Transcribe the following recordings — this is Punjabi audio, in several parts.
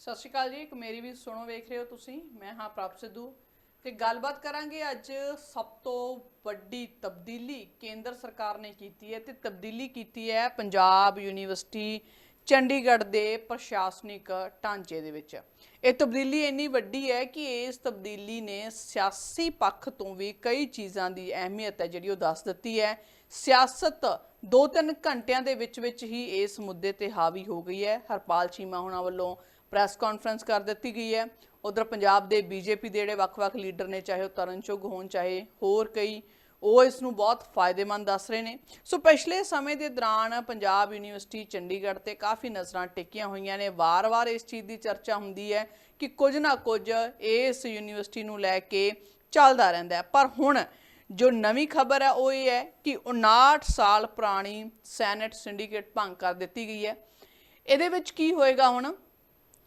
ਸਤਿ ਸ਼੍ਰੀ ਅਕਾਲ ਜੀ, ਇੱਕ ਮੇਰੀ ਵੀ ਸੁਣੋ, ਵੇਖ ਰਹੇ ਹੋ ਤੁਸੀਂ। ਮੈਂ ਹਾਂ ਪ੍ਰਭ ਸਿੱਧੂ। ਤੇ ਗੱਲਬਾਤ ਕਰਾਂਗੇ ਅੱਜ ਸਭ ਤੋਂ ਵੱਡੀ ਤਬਦੀਲੀ ਕੇਂਦਰ ਸਰਕਾਰ ਨੇ ਕੀਤੀ ਹੈ ਤੇ ਤਬਦੀਲੀ ਕੀਤੀ ਹੈ ਪੰਜਾਬ ਯੂਨੀਵਰਸਿਟੀ ਚੰਡੀਗੜ੍ਹ ਦੇ ਪ੍ਰਸ਼ਾਸਨਿਕ ਢਾਂਚੇ ਦੇ ਵਿੱਚ। ਇਹ ਤਬਦੀਲੀ ਇੰਨੀ ਵੱਡੀ ਹੈ ਕਿ ਇਸ ਤਬਦੀਲੀ ਨੇ ਸਿਆਸੀ ਪੱਖ ਤੋਂ ਵੀ ਕਈ ਚੀਜ਼ਾਂ ਦੀ ਅਹਿਮੀਅਤ ਹੈ ਜਿਹੜੀ ਉਹ ਦੱਸ ਦਿੱਤੀ ਹੈ। ਸਿਆਸਤ 2-3 ਘੰਟਿਆਂ ਦੇ ਵਿੱਚ ਵਿੱਚ ਹੀ ਇਸ ਮੁੱਦੇ ਤੇ ਹਾਵੀ ਹੋ ਗਈ ਹੈ। ਹਰਪਾਲ ਚੀਮਾ ਹੁਣਾਂ ਵੱਲੋਂ ਪ੍ਰੈਸ ਕਾਨਫਰੰਸ ਕਰ ਦਿੱਤੀ ਗਈ ਹੈ। ਉਧਰ ਪੰਜਾਬ ਦੇ ਬੀਜੇਪੀ ਦੇ ਜਿਹੜੇ ਵੱਖ-ਵੱਖ ਲੀਡਰ ਨੇ, ਚਾਹੇ ਉਹ ਤਰਨ ਚੁੱਗ ਹੋਣ, ਚਾਹੇ ਹੋਰ ਕਈ, ਉਹ ਇਸ ਨੂੰ ਬਹੁਤ ਫਾਇਦੇਮੰਦ ਦੱਸ ਰਹੇ ਨੇ। ਸੋ ਪਿਛਲੇ ਸਮੇਂ ਦੇ ਦੌਰਾਨ ਪੰਜਾਬ ਯੂਨੀਵਰਸਿਟੀ ਚੰਡੀਗੜ੍ਹ ਤੇ ਕਾਫੀ ਨਜ਼ਰਾਂ ਟਿਕੀਆਂ ਹੋਈਆਂ ਨੇ। ਵਾਰ-ਵਾਰ ਇਸ ਚੀਜ਼ ਦੀ ਚਰਚਾ ਹੁੰਦੀ ਹੈ ਕਿ ਕੁਝ ਨਾ ਕੁਝ ਇਸ ਯੂਨੀਵਰਸਿਟੀ ਨੂੰ ਲੈ ਕੇ ਚੱਲਦਾ ਰਹਿੰਦਾ ਹੈ। ਪਰ ਹੁਣ ਜੋ ਨਵੀਂ ਖਬਰ ਹੈ, ਉਹ ਇਹ ਹੈ ਕਿ 59 ਸਾਲ ਪੁਰਾਣੀ ਸੈਨੇਟ ਸਿੰਡੀਕੇਟ ਭੰਗ ਕਰ ਦਿੱਤੀ ਗਈ ਹੈ। ਇਹਦੇ ਵਿੱਚ ਕੀ ਹੋਏਗਾ ਹੁਣ?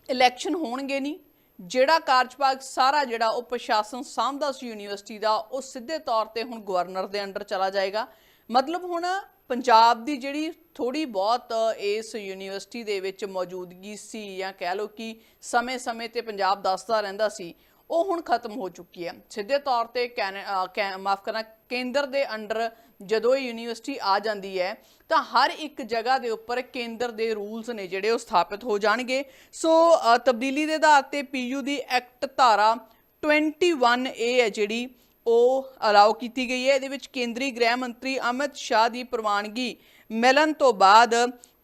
ਇਲੈਕਸ਼ਨ ਹੋਣਗੇ ਨਹੀਂ, ਜਿਹੜਾ ਕਾਰਜਭਾਗ ਸਾਰਾ ਜਿਹੜਾ ਉਹ ਪ੍ਰਸ਼ਾਸਨ ਸਾਂਭਦਾ ਸੀ ਯੂਨੀਵਰਸਿਟੀ ਦਾ, ਉਹ ਸਿੱਧੇ ਤੌਰ ਤੇ ਹੁਣ ਗਵਰਨਰ ਦੇ ਅੰਡਰ ਚਲਾ ਜਾਏਗਾ। ਮਤਲਬ ਹੁਣ ਪੰਜਾਬ ਦੀ ਜਿਹੜੀ ਥੋੜੀ ਬਹੁਤ ਇਸ ਯੂਨੀਵਰਸਿਟੀ ਦੇ ਵਿੱਚ ਮੌਜੂਦਗੀ ਸੀ ਜਾਂ ਕਹਿ ਲਓ ਕਿ ਸਮੇਂ-ਸਮੇਂ ਤੇ ਪੰਜਾਬ ਦੱਸਦਾ ਰਹਿੰਦਾ ਸੀ ਉਹ ਹੁਣ ਖਤਮ ਹੋ ਚੁੱਕੀ ਹੈ। ਸਿੱਧੇ ਤੌਰ ਤੇ ਮਾਫ ਕਰਨਾ, ਕੇਂਦਰ ਦੇ ਅੰਡਰ ਜਦੋਂ ਇਹ ਯੂਨੀਵਰਸਿਟੀ ਆ ਜਾਂਦੀ ਹੈ, ਤਾਂ ਹਰ ਇੱਕ ਜਗ੍ਹਾ ਦੇ ਉੱਪਰ ਕੇਂਦਰ ਦੇ ਰੂਲਸ ਨੇ ਜਿਹੜੇ ਉਹ ਸਥਾਪਿਤ ਹੋ ਜਾਣਗੇ। ਸੋ ਤਬਦੀਲੀ ਦੇ ਆਧਾਰ ਤੇ ਪੀਯੂ ਦੀ ਐਕਟ ਧਾਰਾ 21 ਏ ਹੈ ਜਿਹੜੀ ਉਹ ਅਲਾਉ ਕੀਤੀ ਗਈ ਹੈ। ਇਹਦੇ ਵਿੱਚ ਕੇਂਦਰੀ ਗ੍ਰਹਿ ਮੰਤਰੀ ਅਮਿਤ ਸ਼ਾਹ ਦੀ ਪ੍ਰਵਾਨਗੀ ਮਿਲਣ ਤੋਂ ਬਾਅਦ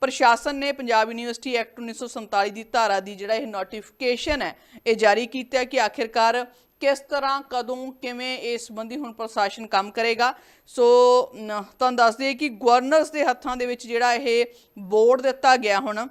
ਪ੍ਰਸ਼ਾਸਨ ਨੇ ਪੰਜਾਬ ਯੂਨੀਵਰਸਿਟੀ ਐਕਟ 1947 ਦੀ ਧਾਰਾ ਦੀ ਜਿਹੜਾ ਇਹ ਨੋਟੀਫਿਕੇਸ਼ਨ ਹੈ, ਇਹ ਜਾਰੀ ਕੀਤਾ ਕਿ ਆਖਿਰਕਾਰ ਕਿਸ ਤਰ੍ਹਾਂ, ਕਦੋਂ, ਕਿਵੇਂ ਇਸ ਸੰਬੰਧੀ ਹੁਣ ਪ੍ਰਸ਼ਾਸਨ ਕੰਮ ਕਰੇਗਾ। ਸੋ ਤੁਹਾਨੂੰ ਦੱਸ ਦਈਏ ਕਿ ਗਵਰਨਰਸ ਦੇ ਹੱਥਾਂ ਦੇ ਵਿੱਚ ਜਿਹੜਾ ਇਹ ਬੋਰਡ ਦਿੱਤਾ ਗਿਆ ਹੁਣ,